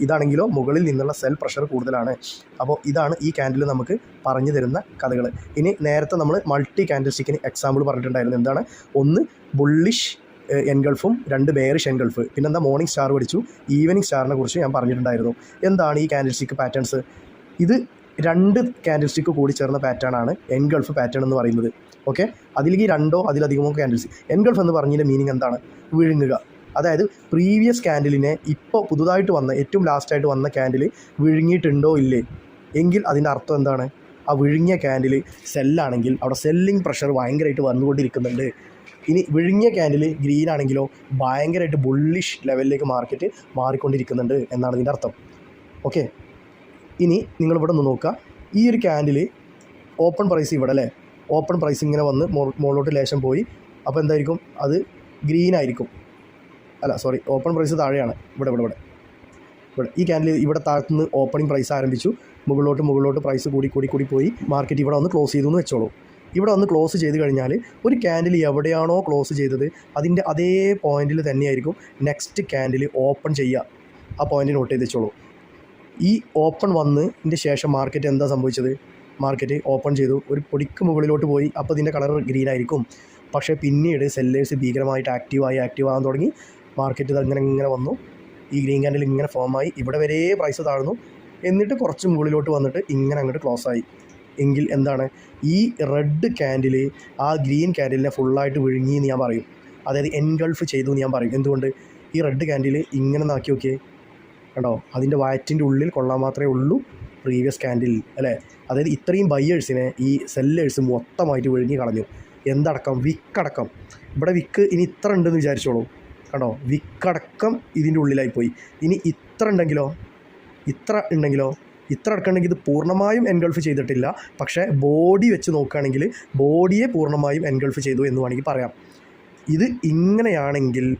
[SPEAKER 1] ഇതാണെങ്കിലോ മുകളിൽ നിന്നുള്ള സെൽ പ്രഷർ കൂടുതലാണ്. അപ്പോൾ ഇതാണ് ഈ ക്യാൻഡിൽ നമുക്ക് പറഞ്ഞു തരുന്ന കഥകൾ. ഇനി നേരത്തെ നമ്മൾ മൾട്ടി ക്യാൻഡിൽ സ്റ്റിക്കിന് എക്സാമ്പിൾ പറഞ്ഞിട്ടുണ്ടായിരുന്നു. എന്താണ്? ഒന്ന് ബുള്ളിഷ് എൻഗൾഫും രണ്ട് ബെയറിഷ് എൻഗൾഫ് പിന്നെന്താ മോർണിംഗ് സ്റ്റാർ പഠിച്ചു ഈവനിങ് സ്റ്റാറിനെ കുറിച്ച് ഞാൻ പറഞ്ഞിട്ടുണ്ടായിരുന്നു. എന്താണ് ഈ ക്യാൻഡിൽ സ്റ്റിക്ക് പാറ്റേൺസ് ഇത് രണ്ട് ക്യാൻഡിൽ സ്റ്റിക്ക് കൂടി ചേർന്ന പാറ്റേൺ ആണ് എൻഗൾഫ് പാറ്റേൺ എന്ന് പറയുന്നത്. ഓക്കെ അതിലേക്ക് രണ്ടോ അതിലധികമോ ക്യാൻഡിൽസ് എൻഗൾഫ് എന്ന് പറഞ്ഞതിന്റെ മീനിങ് എന്താണ്? വിഴുങ്ങുക. അതായത് പ്രീവിയസ് ക്യാൻഡിലിനെ ഇപ്പോൾ പുതുതായിട്ട് വന്ന ഏറ്റവും ലാസ്റ്റായിട്ട് വന്ന ക്യാൻഡിൽ വിഴുങ്ങിയിട്ടുണ്ടോ ഇല്ലേ? എങ്കിൽ അതിന്റെ അർത്ഥം എന്താണ്? ആ വിഴുങ്ങിയ ക്യാൻഡിൽ സെല്ലാണെങ്കിൽ അവിടെ സെല്ലിംഗ് പ്രഷർ ഭയങ്കരമായിട്ട് വന്നുകൊണ്ടിരിക്കുന്നുണ്ട്. ഇനി വിഴുങ്ങിയ ക്യാൻഡിൽ ഗ്രീൻ ആണെങ്കിലോ ഭയങ്കരമായിട്ട് ബുള്ളിഷ് ലെവലിലേക്ക് മാർക്കറ്റ് മാറിക്കൊണ്ടിരിക്കുന്നുണ്ട് എന്നാണ് ഇതിന്റെ അർത്ഥം. ഓക്കെ ഇനി നിങ്ങളിവിടെ ഒന്ന് നോക്കുക. ഈ ഒരു ക്യാൻഡിൽ ഓപ്പൺ പ്രൈസ് ഇവിടെ അല്ലേ? ഓപ്പൺ പ്രൈസ് ഇങ്ങനെ വന്ന് മുകളിലോട്ട് ലേശം പോയി. അപ്പോൾ എന്തായിരിക്കും? അത് ഗ്രീൻ ആയിരിക്കും. അല്ല സോറി ഓപ്പൺ പ്രൈസ് താഴെയാണ്. ഇവിടെ ഇവിടെ ഇവിടെ. ഇവിടെ. ഈ ക്യാൻഡിൽ ഇവിടെ താഴ്ത്തുനിന്ന് ഓപ്പണിംഗ് പ്രൈസ് ആരംഭിച്ചു. മുകളിലോട്ട് മുകളിലോട്ട് പ്രൈസ് കൂടി കൂടി കൂടി പോയി. മാർക്കറ്റ് ഇവിടെ വന്ന് ക്ലോസ് ചെയ്തു എന്ന് വെച്ചോളൂ. ഇവിടെ വന്ന് ക്ലോസ് ചെയ്ത് കഴിഞ്ഞാൽ ഒരു ക്യാൻഡിൽ എവിടെയാണോ ക്ലോസ് ചെയ്തത് അതിന്റെ അതേ പോയിന്റിൽ തന്നെയായിരിക്കും നെക്സ്റ്റ് ക്യാൻഡിൽ ഓപ്പൺ ചെയ്യുക. ആ പോയിന്റ് നോട്ട് ചെയ്ത് വെച്ചോളൂ. ഈ ഓപ്പൺ വന്നതിന്റെ ശേഷം മാർക്കറ്റ് എന്താ സംഭവിച്ചത്? മാർക്കറ്റ് ഓപ്പൺ ചെയ്തു. ഒരു പൊടിക്ക് മുകളിലോട്ട് പോയി അപ്പോൾ ഇതിന്റെ കളർ ഗ്രീൻ ആയിരിക്കും. പക്ഷേ പിന്നീട് സെല്ലേഴ്സ് ഭീകരമായിട്ട് ആക്റ്റീവായി ആക്റ്റീവ് ആകാൻ തുടങ്ങി. മാർക്കറ്റ് അങ്ങനെ ഇങ്ങനെ വന്നു. ഈ ഗ്രീൻ ക്യാൻഡിൽ ഇങ്ങനെ ഫോമായി ഇവിടെ വരെ പ്രൈസ് താഴ്ന്നു. എന്നിട്ട് കുറച്ച് മുകളിലോട്ട് വന്നിട്ട് ഇങ്ങനെ അങ്ങോട്ട് ക്ലോസ് ആയി. എങ്കിൽ എന്താണ്? ഈ റെഡ് ക്യാൻഡിൽ ആ ഗ്രീൻ ക്യാൻഡിലിനെ ഫുള്ളായിട്ട് വിഴുങ്ങി എന്ന് ഞാൻ പറയും. അതായത് എൻഗൾഫ് ചെയ്തു എന്ന് ഞാൻ പറയും. എന്തുകൊണ്ട്? ഈ റെഡ് ക്യാൻഡിൽ ഇങ്ങനെ നാക്കി നോക്കിയേ. കണ്ടോ? അതിന്റെ വയറ്റിന്റെ ഉള്ളിൽ കൊള്ളാൻ മാത്രമേ ഉള്ളൂ പ്രീവിയസ് ക്യാൻഡിൽ അല്ലേ? അതായത് ഇത്രയും ബയ്യേഴ്സിനെ ഈ സെല്ലേഴ്സ് മൊത്തമായിട്ട് വിഴുങ്ങി കളഞ്ഞു. എന്തടക്കം? വിക്കടക്കം ഇവിടെ വിക്ക് ഇനി ഇത്ര ഉണ്ടെന്ന് വിചാരിച്ചോളൂ. കണ്ടോ? വിക്കടക്കം ഇതിന്റെ ഉള്ളിലായി പോയി. ഇനി ഇത്ര ഉണ്ടെങ്കിലോ? ഇത്ര ഉണ്ടെങ്കിലോ? ഇത്ര അടക്കണമെങ്കിൽ ഇത് പൂർണമായും എൻഗൾഫ് ചെയ്തിട്ടില്ല. പക്ഷേ ബോഡി വെച്ച് നോക്കുകയാണെങ്കിൽ ബോഡിയെ പൂർണമായും എൻഗൾഫ് ചെയ്തു എന്ന് വേണമെങ്കിൽ പറയാം. ഇത് ഇങ്ങനെയാണെങ്കിൽ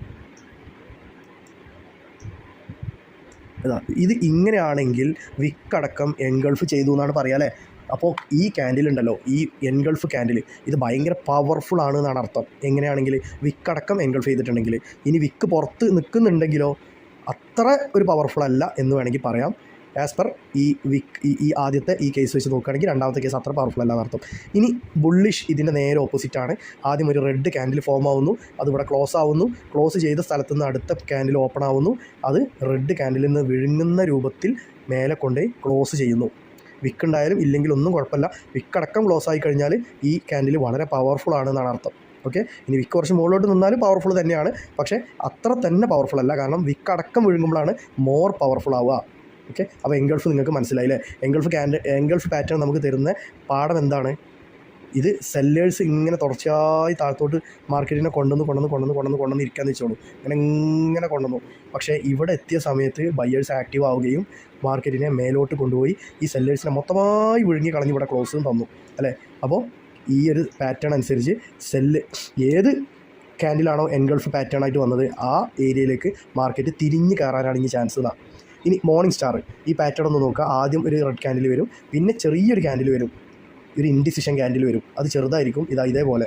[SPEAKER 1] ഇതാ ഇങ്ങനെയാണെങ്കിൽ വിക്കടക്കം എൻഗൾഫ് ചെയ്തു എന്നാണ് പറയുക അല്ലേ? അപ്പോൾ ഈ ക്യാൻഡിൽ ഉണ്ടല്ലോ ഈ എൻഗൾഫ് ക്യാൻഡിൽ ഇത് ഭയങ്കര പവർഫുൾ ആണ് എന്നാണ് അർത്ഥം. എങ്ങനെയാണെങ്കിൽ വിക്കടക്കം എൻഗൾഫ് ചെയ്തിട്ടുണ്ടെങ്കിൽ ഇനി വിക്ക് പുറത്ത് നിൽക്കുന്നുണ്ടെങ്കിലോ അത്ര ഒരു പവർഫുൾ അല്ല എന്ന് വേണമെങ്കിൽ പറയാം. ആസ് പെർ ഈ വിക്ക് ഈ ആദ്യത്തെ ഈ കേസ് വെച്ച് നോക്കുകയാണെങ്കിൽ രണ്ടാമത്തെ കേസ് അത്ര പവർഫുൾ അല്ല നടത്തും ഇനി ബുള്ളിഷ് ഇതിന്റെ നേരെ ഓപ്പോസിറ്റ് ആണ്. ആദ്യം ഒരു റെഡ് ക്യാൻഡിൽ ഫോം ആവുന്നു. അതിവിടെ ക്ലോസ് ആവുന്നു. ക്ലോസ് ചെയ്ത സ്ഥലത്ത് നിന്ന് അടുത്ത ക്യാൻഡിൽ ഓപ്പൺ ആവുന്നു. അത് റെഡ് ക്യാൻഡിൽ നിന്ന് വിഴുങ്ങുന്ന രൂപത്തിൽ മേലെ കൊണ്ടുപോയി ക്ലോസ് ചെയ്യുന്നു. വിക്ക് ഉണ്ടായാലും ഇല്ലെങ്കിൽ ഒന്നും കുഴപ്പമില്ല. വിക്കടക്കം ക്ലോസ് ആയി കഴിഞ്ഞാൽ ഈ ക്യാൻഡിൽ വളരെ പവർഫുൾ ആണെന്നാണ് അർത്ഥം. ഓക്കെ ഇനി വിക്ക് കുറച്ച് മുകളിലോട്ട് നിന്നാലും പവർഫുൾ തന്നെയാണ്. പക്ഷേ അത്ര തന്നെ പവർഫുൾ അല്ല. കാരണം വിക്ക് അടക്കം വിഴുങ്ങുമ്പോഴാണ് മോർ പവർഫുൾ ആവുക. ഓക്കെ? അപ്പോൾ എൻഗൾഫ് നിങ്ങൾക്ക് മനസ്സിലായില്ലേ എൻഗൾഫ് ക്യാൻഡ് എൻഗൾഫ് പാറ്റേൺ നമുക്ക് തരുന്ന പാഠം എന്താണ്? ഇത് സെല്ലേഴ്സ് ഇങ്ങനെ തുടർച്ചയായി താഴത്തോട്ട് മാർക്കറ്റിനെ കൊണ്ടുവന്ന് കൊണ്ടുവന്ന് കൊണ്ടുവന്ന് കൊണ്ടുവന്ന് കൊണ്ടുവന്ന് ഇരിക്കാന്ന് വെച്ചോളൂ അങ്ങനെ ഇങ്ങനെ കൊണ്ടുവന്നു. പക്ഷേ ഇവിടെ എത്തിയ സമയത്ത് ബയ്യേഴ്സ് ആക്റ്റീവ് ആവുകയും മാർക്കറ്റിനെ മേലോട്ട് കൊണ്ടുപോയി ഈ സെല്ലേഴ്സിനെ മൊത്തമായി വിഴുങ്ങി കളഞ്ഞ് ഇവിടെ ക്ലോസും തന്നു. അല്ലേ? അപ്പോൾ ഈ ഒരു പാറ്റേൺ അനുസരിച്ച് സെല്ല് ഏത് ക്യാൻഡിലാണോ എൻഗൾഫ് പാറ്റേൺ ആയിട്ട് വന്നത് ആ ഏരിയയിലേക്ക് മാർക്കറ്റ് തിരിഞ്ഞ് കയറാനാണ് ഇനി ചാൻസ് എന്നാണ് ഇനി മോർണിംഗ് സ്റ്റാർ ഈ പാറ്റേൺ ഒന്ന് നോക്കുക. ആദ്യം ഒരു റെഡ് ക്യാൻഡിൽ വരും. പിന്നെ ചെറിയൊരു ക്യാൻഡിൽ വരും. ഒരു ഇൻഡിസിഷൻ ക്യാൻഡിൽ വരും. അത് ചെറുതായിരിക്കും. ഇതാ ഇതേപോലെ.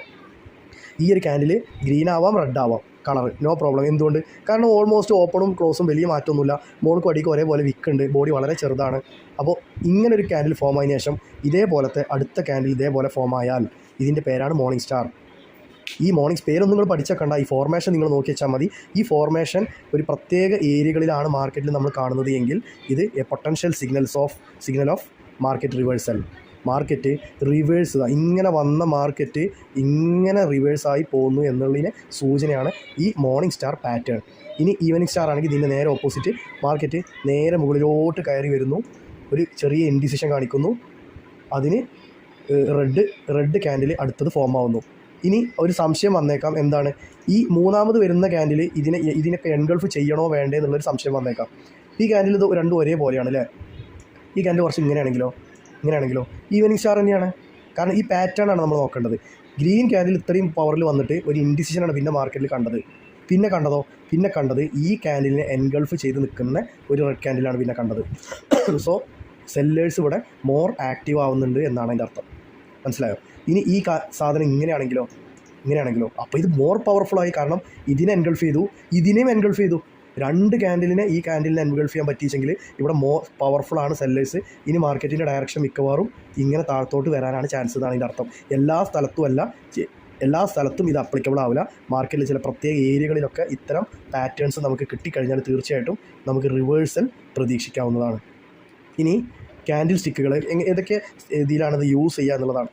[SPEAKER 1] ഈ ഒരു ക്യാൻഡിൽ ഗ്രീൻ ആവാം റെഡ് ആവാം. കളർ നോ പ്രോബ്ലം എന്തുകൊണ്ട്? കാരണം ഓൾമോസ്റ്റ് ഓപ്പണും ക്ലോസും വലിയ മാറ്റമൊന്നുമില്ല. മോൾക്കും അടിക്കും ഒരേപോലെ വിക്ക് ഉണ്ട്. ബോഡി വളരെ ചെറുതാണ്. അപ്പോൾ ഇങ്ങനെ ഒരു ക്യാൻഡിൽ ഫോം ആയതിനു ശേഷം ഇതേപോലത്തെ അടുത്ത ക്യാൻഡിൽ ഇതേപോലെ ഫോം ആയാൽ ഇതിന്റെ പേരാണ് മോർണിംഗ് സ്റ്റാർ ഈ മോർണിംഗ് പേരൊന്നും നിങ്ങൾ പഠിച്ചേക്കണ്ട. ഈ ഫോർമേഷൻ നിങ്ങൾ നോക്കി വെച്ചാൽ മതി. ഈ ഫോർമേഷൻ ഒരു പ്രത്യേക ഏരിയകളിലാണ് മാർക്കറ്റിൽ നമ്മൾ കാണുന്നത് എങ്കിൽ ഇത് a potential signals of signal of market reversal market reverse ഇങ്ങനെ വന്ന മാർക്കറ്റ് ഇങ്ങനെ റിവേഴ്സായി പോകുന്നു എന്നുള്ളതിന് സൂചനയാണ് ഈ മോർണിംഗ് സ്റ്റാർ പാറ്റേൺ ഇനി ഈവനിങ് സ്റ്റാർ ആണെങ്കിൽ ഇതിന്റെ നേരെ ഓപ്പോസിറ്റ് മാർക്കറ്റ് നേരെ മുകളിലോട്ട് കയറി വരുന്നു. ഒരു ചെറിയ ഇൻഡിസിഷൻ കാണിക്കുന്നു. അതിന് റെഡ് റെഡ് ക്യാൻഡിൽ അടുത്തത് ഫോം ആവുന്നു. ഇനി ഒരു സംശയം വന്നേക്കാം. എന്താണ്? ഈ മൂന്നാമത് വരുന്ന ക്യാൻഡിൽ ഇതിനെ ഇതിനൊക്കെ എൻഗൾഫ് ചെയ്യണോ വേണ്ടേ എന്നുള്ളൊരു സംശയം വന്നേക്കാം. ഈ ക്യാൻഡിൽ ഇത് രണ്ടും ഒരേപോലെയാണ് അല്ലേ? ഈ ക്യാൻഡിൽ കുറച്ച് ഇങ്ങനെയാണെങ്കിലോ? ഇങ്ങനെയാണെങ്കിലോ? ഈവനിങ് സ്റ്റാർ തന്നെയാണ്. കാരണം ഈ പാറ്റേൺ ആണ് നമ്മൾ നോക്കേണ്ടത്. ഗ്രീൻ ക്യാൻഡിൽ ഇത്രയും പവറിൽ വന്നിട്ട് ഒരു ഇൻഡിസിഷനാണ് പിന്നെ മാർക്കറ്റിൽ കണ്ടത്. പിന്നെ കണ്ടതോ? പിന്നെ കണ്ടത് ഈ ക്യാൻഡിലിനെ എൻഗൾഫ് ചെയ്ത് നിൽക്കുന്ന ഒരു റെഡ് ക്യാൻഡിലാണ് പിന്നെ കണ്ടത്. സോ സെല്ലേഴ്സ് ഇവിടെ മോർ ആക്റ്റീവ് ആവുന്നുണ്ട് എന്നാണ് അതിന്റെ അർത്ഥം. മനസ്സിലായോ? ഇനി ഈ സാധനം ഇങ്ങനെയാണെങ്കിലോ ഇങ്ങനെയാണെങ്കിലോ. അപ്പോൾ ഇത് മോർ പവർഫുൾ ആയി കാരണം ഇതിനെ എൻഗൾഫ് ചെയ്തു ഇതിനെയും എൻഗൾഫ് ചെയ്തു. രണ്ട് ക്യാൻഡിലിനെ ഈ ക്യാൻഡിലിനെ എൻഗൾഫ് ചെയ്യാൻ പറ്റിയെങ്കിൽ ഇവിടെ മോർ ആണ് സെല്ലേഴ്സ് ഇനി മാർക്കറ്റിന്റെ ഡയറക്ഷൻ മിക്കവാറും ഇങ്ങനെ താഴത്തോട്ട് വരാനാണ് ചാൻസ് എന്നാണ് ഇതിന്റെ അർത്ഥം. എല്ലാ സ്ഥലത്തും അല്ല എല്ലാ സ്ഥലത്തും ഇത് അപ്ലിക്കബിൾ ആവില്ല. മാർക്കറ്റിൽ ചില പ്രത്യേക ഏരിയകളിലൊക്കെ ഇത്തരം പാറ്റേൺസ് നമുക്ക് കിട്ടിക്കഴിഞ്ഞാൽ തീർച്ചയായിട്ടും നമുക്ക് റിവേഴ്സൽ പ്രതീക്ഷിക്കാവുന്നതാണ്. ഇനി ക്യാൻഡിൽ സ്റ്റിക്കുകൾ ഏതൊക്കെ ഇതിലാണ് ഇത് യൂസ് ചെയ്യുക എന്നുള്ളതാണ്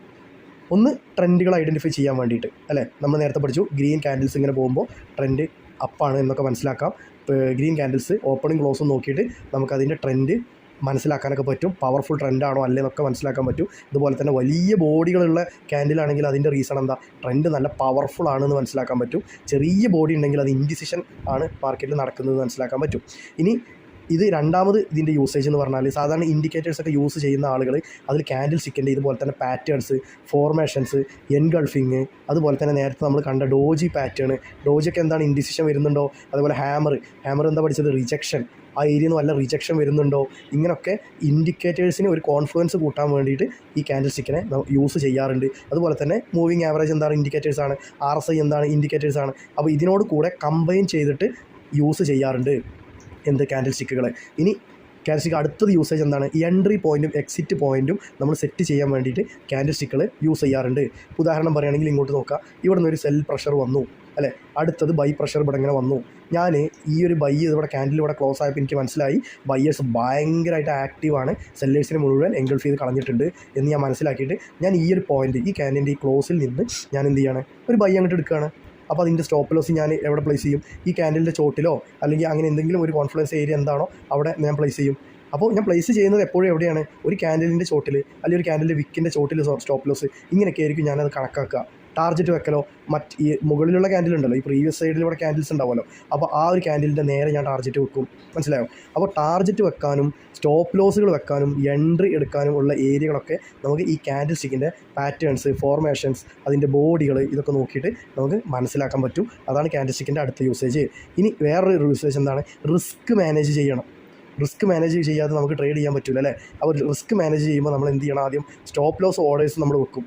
[SPEAKER 1] ഒന്ന് ട്രെൻഡുകൾ ഐഡന്റിഫൈ ചെയ്യാൻ വേണ്ടിയിട്ട് അല്ലേ? നമ്മൾ നേരത്തെ പഠിച്ചു ഗ്രീൻ കാൻഡിൽസ് ഇങ്ങനെ പോകുമ്പോൾ ട്രെൻഡ് അപ്പാണ് എന്നൊക്കെ മനസ്സിലാക്കാം. ഗ്രീൻ ക്യാൻഡിൽസ് ഓപ്പണും ക്ലോസും നോക്കിയിട്ട് നമുക്കതിന്റെ ട്രെൻഡ് മനസ്സിലാക്കാനൊക്കെ പറ്റും. പവർഫുൾ ട്രെൻഡാണോ അല്ലേ എന്നൊക്കെ മനസ്സിലാക്കാൻ പറ്റും. ഇതുപോലെ തന്നെ വലിയ ബോഡികളുള്ള ക്യാൻഡിലാണെങ്കിൽ അതിന്റെ റീസൺ എന്താ? ട്രെൻഡ് നല്ല പവർഫുൾ ആണെന്ന് മനസ്സിലാക്കാൻ പറ്റും. ചെറിയ ബോഡി ഉണ്ടെങ്കിൽ അത് ഇൻഡിസിഷൻ ആണ് മാർക്കറ്റിൽ നടക്കുന്നത് മനസ്സിലാക്കാൻ പറ്റും. ഇനി ഇത് രണ്ടാമത് ഇതിന്റെ യൂസേജ് എന്ന് പറഞ്ഞാൽ സാധാരണ ഇൻഡിക്കേറ്റേഴ്സ് ഒക്കെ യൂസ് ചെയ്യുന്ന ആളുകൾ അതിൽ ക്യാൻഡിൽ സ്റ്റിക്കിന്റെ ഇതുപോലെ തന്നെ പാറ്റേൺസ് ഫോർമേഷൻസ് എൻഗൾഫിങ് അതുപോലെ തന്നെ നേരത്തെ നമ്മൾ കണ്ട ഡോജി പാറ്റേൺ ഡോജിയൊക്കെ എന്താണ് ഇൻഡിസിഷൻ വരുന്നുണ്ടോ? അതുപോലെ ഹാമർ ഹാമർ എന്താ പഠിച്ചത്? റിജക്ഷൻ ആ ഏരിയയിൽ നിന്ന് വല്ല റിജക്ഷൻ വരുന്നുണ്ടോ? ഇങ്ങനെയൊക്കെ ഇൻഡിക്കേറ്റേഴ്സിന് ഒരു കോൺഫിഡൻസ് കൂട്ടാൻ വേണ്ടിയിട്ട് ഈ ക്യാൻഡിൽ സ്റ്റിക്കിനെ യൂസ് ചെയ്യാറുണ്ട്. അതുപോലെ തന്നെ മൂവിങ് ആവറേജ് എന്താണ് ഇൻഡിക്കേറ്റേഴ്സ് ആണ്? ആർ എസ് ഐ എന്താണ് ഇൻഡിക്കേറ്റേഴ്സ് ആണ്? അപ്പോൾ ഇതിനോട് കൂടെ കമ്പൈൻ ചെയ്തിട്ട് യൂസ് ചെയ്യാറുണ്ട്. എന്ത് ക്യാൻഡിൽ സ്റ്റിക്കുകൾ ഇനി ക്യാൻഡിൽ സ്റ്റിക്ക് അടുത്തത് യൂസേജ് എന്താണ്? എൻട്രി പോയിന്റും എക്സിറ്റ് പോയിന്റും നമ്മൾ സെറ്റ് ചെയ്യാൻ വേണ്ടിയിട്ട് ക്യാൻഡിൽ സ്റ്റിക്കുകൾ യൂസ് ചെയ്യാറുണ്ട്. ഉദാഹരണം പറയുകയാണെങ്കിൽ ഇങ്ങോട്ട് നോക്കുക ഇവിടെ നിന്ന് ഒരു സെൽ പ്രഷർ വന്നു. അല്ലേ? അടുത്തത് ബൈ പ്രഷർ ഇവിടെ ഇങ്ങനെ വന്നു. ഞാൻ ഈ ഒരു ബൈ ഇവിടെ ക്യാൻഡിൽ ഇവിടെ ക്ലോസ് ആയപ്പോൾ എനിക്ക് മനസ്സിലായി. ബയ്യേഴ്സ് ഭയങ്കരമായിട്ട് ആക്റ്റീവാണ് സെല്ലേഴ്സിനെ മുഴുവൻ എൻഗൾഫ് ചെയ്ത് കളഞ്ഞിട്ടുണ്ട് എന്ന് ഞാൻ മനസ്സിലാക്കിയിട്ട് ഞാൻ ഈ ഒരു പോയിന്റ് ഈ ക്യാൻഡിന്റെ ഈ ക്ലോസിൽ നിന്ന് ഞാൻ എന്ത് ചെയ്യാണ്? ഒരു ബൈ അങ്ങോട്ട് എടുക്കുകയാണ്. അപ്പോൾ അതിന്റെ സ്റ്റോപ്പ് ലോസ് ഞാൻ എവിടെ പ്ലേസ് ചെയ്യും? ഈ ക്യാൻഡിലിന്റെ ചോട്ടിലോ അല്ലെങ്കിൽ അങ്ങനെ എന്തെങ്കിലും ഒരു കോൺഫ്ലുവൻസ് ഏരിയ എന്താണോ അവിടെ ഞാൻ പ്ലേസ് ചെയ്യും. അപ്പോൾ ഞാൻ പ്ലേസ് ചെയ്യുന്നത് എപ്പോഴും എവിടെയാണ്? ഒരു ക്യാൻഡിലിന്റെ ചോട്ടിൽ അല്ലെങ്കിൽ ഒരു ക്യാൻഡിലിന്റെ വിക്കിന്റെ ചോട്ടിൽ സ്റ്റോപ്പ് ലോസ് ഇങ്ങനെയൊക്കെ ആയിരിക്കും ഞാനത് കണക്കാക്കുക. ടാർജറ്റ് വെക്കലോ മറ്റ് ഈ മുകളിലുള്ള ക്യാൻഡിൽ ഉണ്ടല്ലോ ഈ പ്രീവിയസ് സൈഡിൽ ഇവിടെ ക്യാൻഡിൽസ് ഉണ്ടാവുമല്ലോ. അപ്പോൾ ആ ഒരു ക്യാൻഡിലിന്റെ നേരെ ഞാൻ ടാർജറ്റ് വെക്കും. മനസ്സിലായോ? അപ്പോൾ ടാർജറ്റ് വെക്കാനും സ്റ്റോപ്പ് ലോസുകൾ വെക്കാനും എൻട്രി എടുക്കാനും ഉള്ള ഏരിയകളൊക്കെ നമുക്ക് ഈ ക്യാൻഡിൽ സ്റ്റിക്കിന്റെ പാറ്റേൺസ് ഫോർമേഷൻസ് അതിന്റെ ബോഡികൾ ഇതൊക്കെ നോക്കിയിട്ട് നമുക്ക് മനസ്സിലാക്കാൻ പറ്റും. അതാണ് ക്യാൻഡിൽ സ്റ്റിക്കിന്റെ അടുത്ത യൂസേജ് ഇനി വേറൊരു യൂസേജ് എന്താണ്? റിസ്ക് മാനേജ് ചെയ്യണം. റിസ്ക് മാനേജ് ചെയ്യാതെ നമുക്ക് ട്രേഡ് ചെയ്യാൻ പറ്റില്ല അല്ലേ? അപ്പോൾ റിസ്ക് മാനേജ് ചെയ്യുമ്പോൾ നമ്മൾ എന്ത് ചെയ്യണം ആദ്യം? സ്റ്റോപ്പ് ലോസ് ഓർഡേഴ്സ് നമ്മൾ വെക്കും.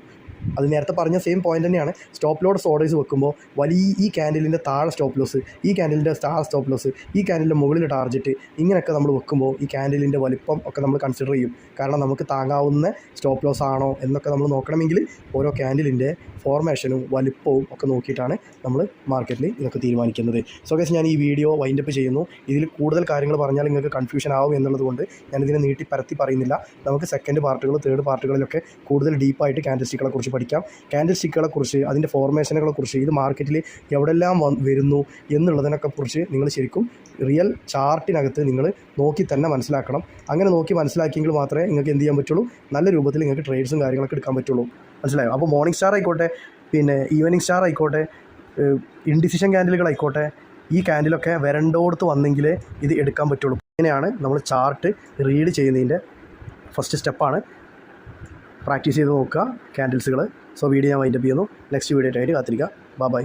[SPEAKER 1] അത് നേരത്തെ പറഞ്ഞ സെയിം പോയിന്റ് തന്നെയാണ്. സ്റ്റോപ്പ് ലോസ് ഓർഡേഴ്സ് വെക്കുമ്പോൾ വലിയ ഈ ക്യാൻഡിലിന്റെ താഴെ സ്റ്റോപ്പ് ലോസ് ഈ ക്യാൻഡിലിന്റെ താഴെ സ്റ്റോപ്പ് ലോസ് ഈ ക്യാൻഡിലിന്റെ മുകളിൽ ടാർജറ്റ് ഇങ്ങനെയൊക്കെ നമ്മൾ വെക്കുമ്പോൾ ഈ ക്യാൻഡിലിന്റെ വലിപ്പം ഒക്കെ നമ്മൾ കൺസിഡർ ചെയ്യും. കാരണം നമുക്ക് താങ്ങാവുന്ന സ്റ്റോപ്പ് ലോസ് ആണോ എന്നൊക്കെ നമ്മൾ നോക്കണമെങ്കിൽ ഓരോ ക്യാൻഡിലിന്റെ ഫോർമേഷനും വലിപ്പവും ഒക്കെ നോക്കിയിട്ടാണ് നമ്മൾ മാർക്കറ്റിൽ ഇതൊക്കെ തീരുമാനിക്കുന്നത്. സോ ഗസ് ഞാൻ ഈ വീഡിയോ വൈൻഡപ്പ് ചെയ്യുന്നു. ഇതിൽ കൂടുതൽ കാര്യങ്ങൾ പറഞ്ഞാൽ നിങ്ങൾക്ക് കൺഫ്യൂഷൻ ആവും എന്നുള്ളത് കൊണ്ട് ഞാനിതിനെ നീട്ടി പരത്തി പറയുന്നില്ല. നമുക്ക് സെക്കൻഡ് പാർട്ടുകൾ തേർഡ് പാർട്ടുകളിലൊക്കെ കൂടുതൽ ഡീപ്പായിട്ട് ക്യാൻഡിൽ സ്റ്റിക്കുകളെ കുറിച്ച് പഠിക്കാം. ക്യാൻഡിൽ സ്റ്റിക്കുകളെ കുറിച്ച് അതിന്റെ ഫോർമേഷനുകളെ കുറിച്ച് ഇത് മാർക്കറ്റിൽ എവിടെല്ലാം വരുന്നു എന്നുള്ളതിനൊക്കെ കുറിച്ച് നിങ്ങൾ ശരിക്കും റിയൽ ചാർട്ടിനകത്ത് നിങ്ങൾ നോക്കി തന്നെ മനസ്സിലാക്കണം. അങ്ങനെ നോക്കി മനസ്സിലാക്കിയെങ്കിൽ മാത്രമേ നിങ്ങൾക്ക് എന്ത് ചെയ്യാൻ പറ്റുള്ളൂ? നല്ല രൂപത്തിൽ നിങ്ങൾക്ക് ട്രേഡ്സും കാര്യങ്ങളൊക്കെ എടുക്കാൻ പറ്റുള്ളൂ. മനസ്സിലായോ? അപ്പോൾ മോർണിംഗ് സ്റ്റാർ ആയിക്കോട്ടെ പിന്നെ ഈവനിങ് സ്റ്റാർ ആയിക്കോട്ടെ ഇൻഡിസിഷൻ ക്യാൻഡിലുകളായിക്കോട്ടെ ഈ ക്യാൻഡിലൊക്കെ വരണ്ടോടത്ത് വന്നെങ്കിൽ ഇത് എടുക്കാൻ പറ്റുള്ളൂ. ഇങ്ങനെയാണ് നമ്മൾ ചാർട്ട് റീഡ് ചെയ്യുന്നതിന്റെ ഫസ്റ്റ് സ്റ്റെപ്പാണ് പ്രാക്ടീസ് ചെയ്ത് നോക്കുക. ക്യാൻഡിൽസുകൾ സോ വീഡിയോ ഞാൻ വൈൻഡപ്പ് ചെയ്യുന്നു. നെക്സ്റ്റ് വീഡിയോ ആയിട്ട് കാത്തിരിക്കുക ബൈ ബൈ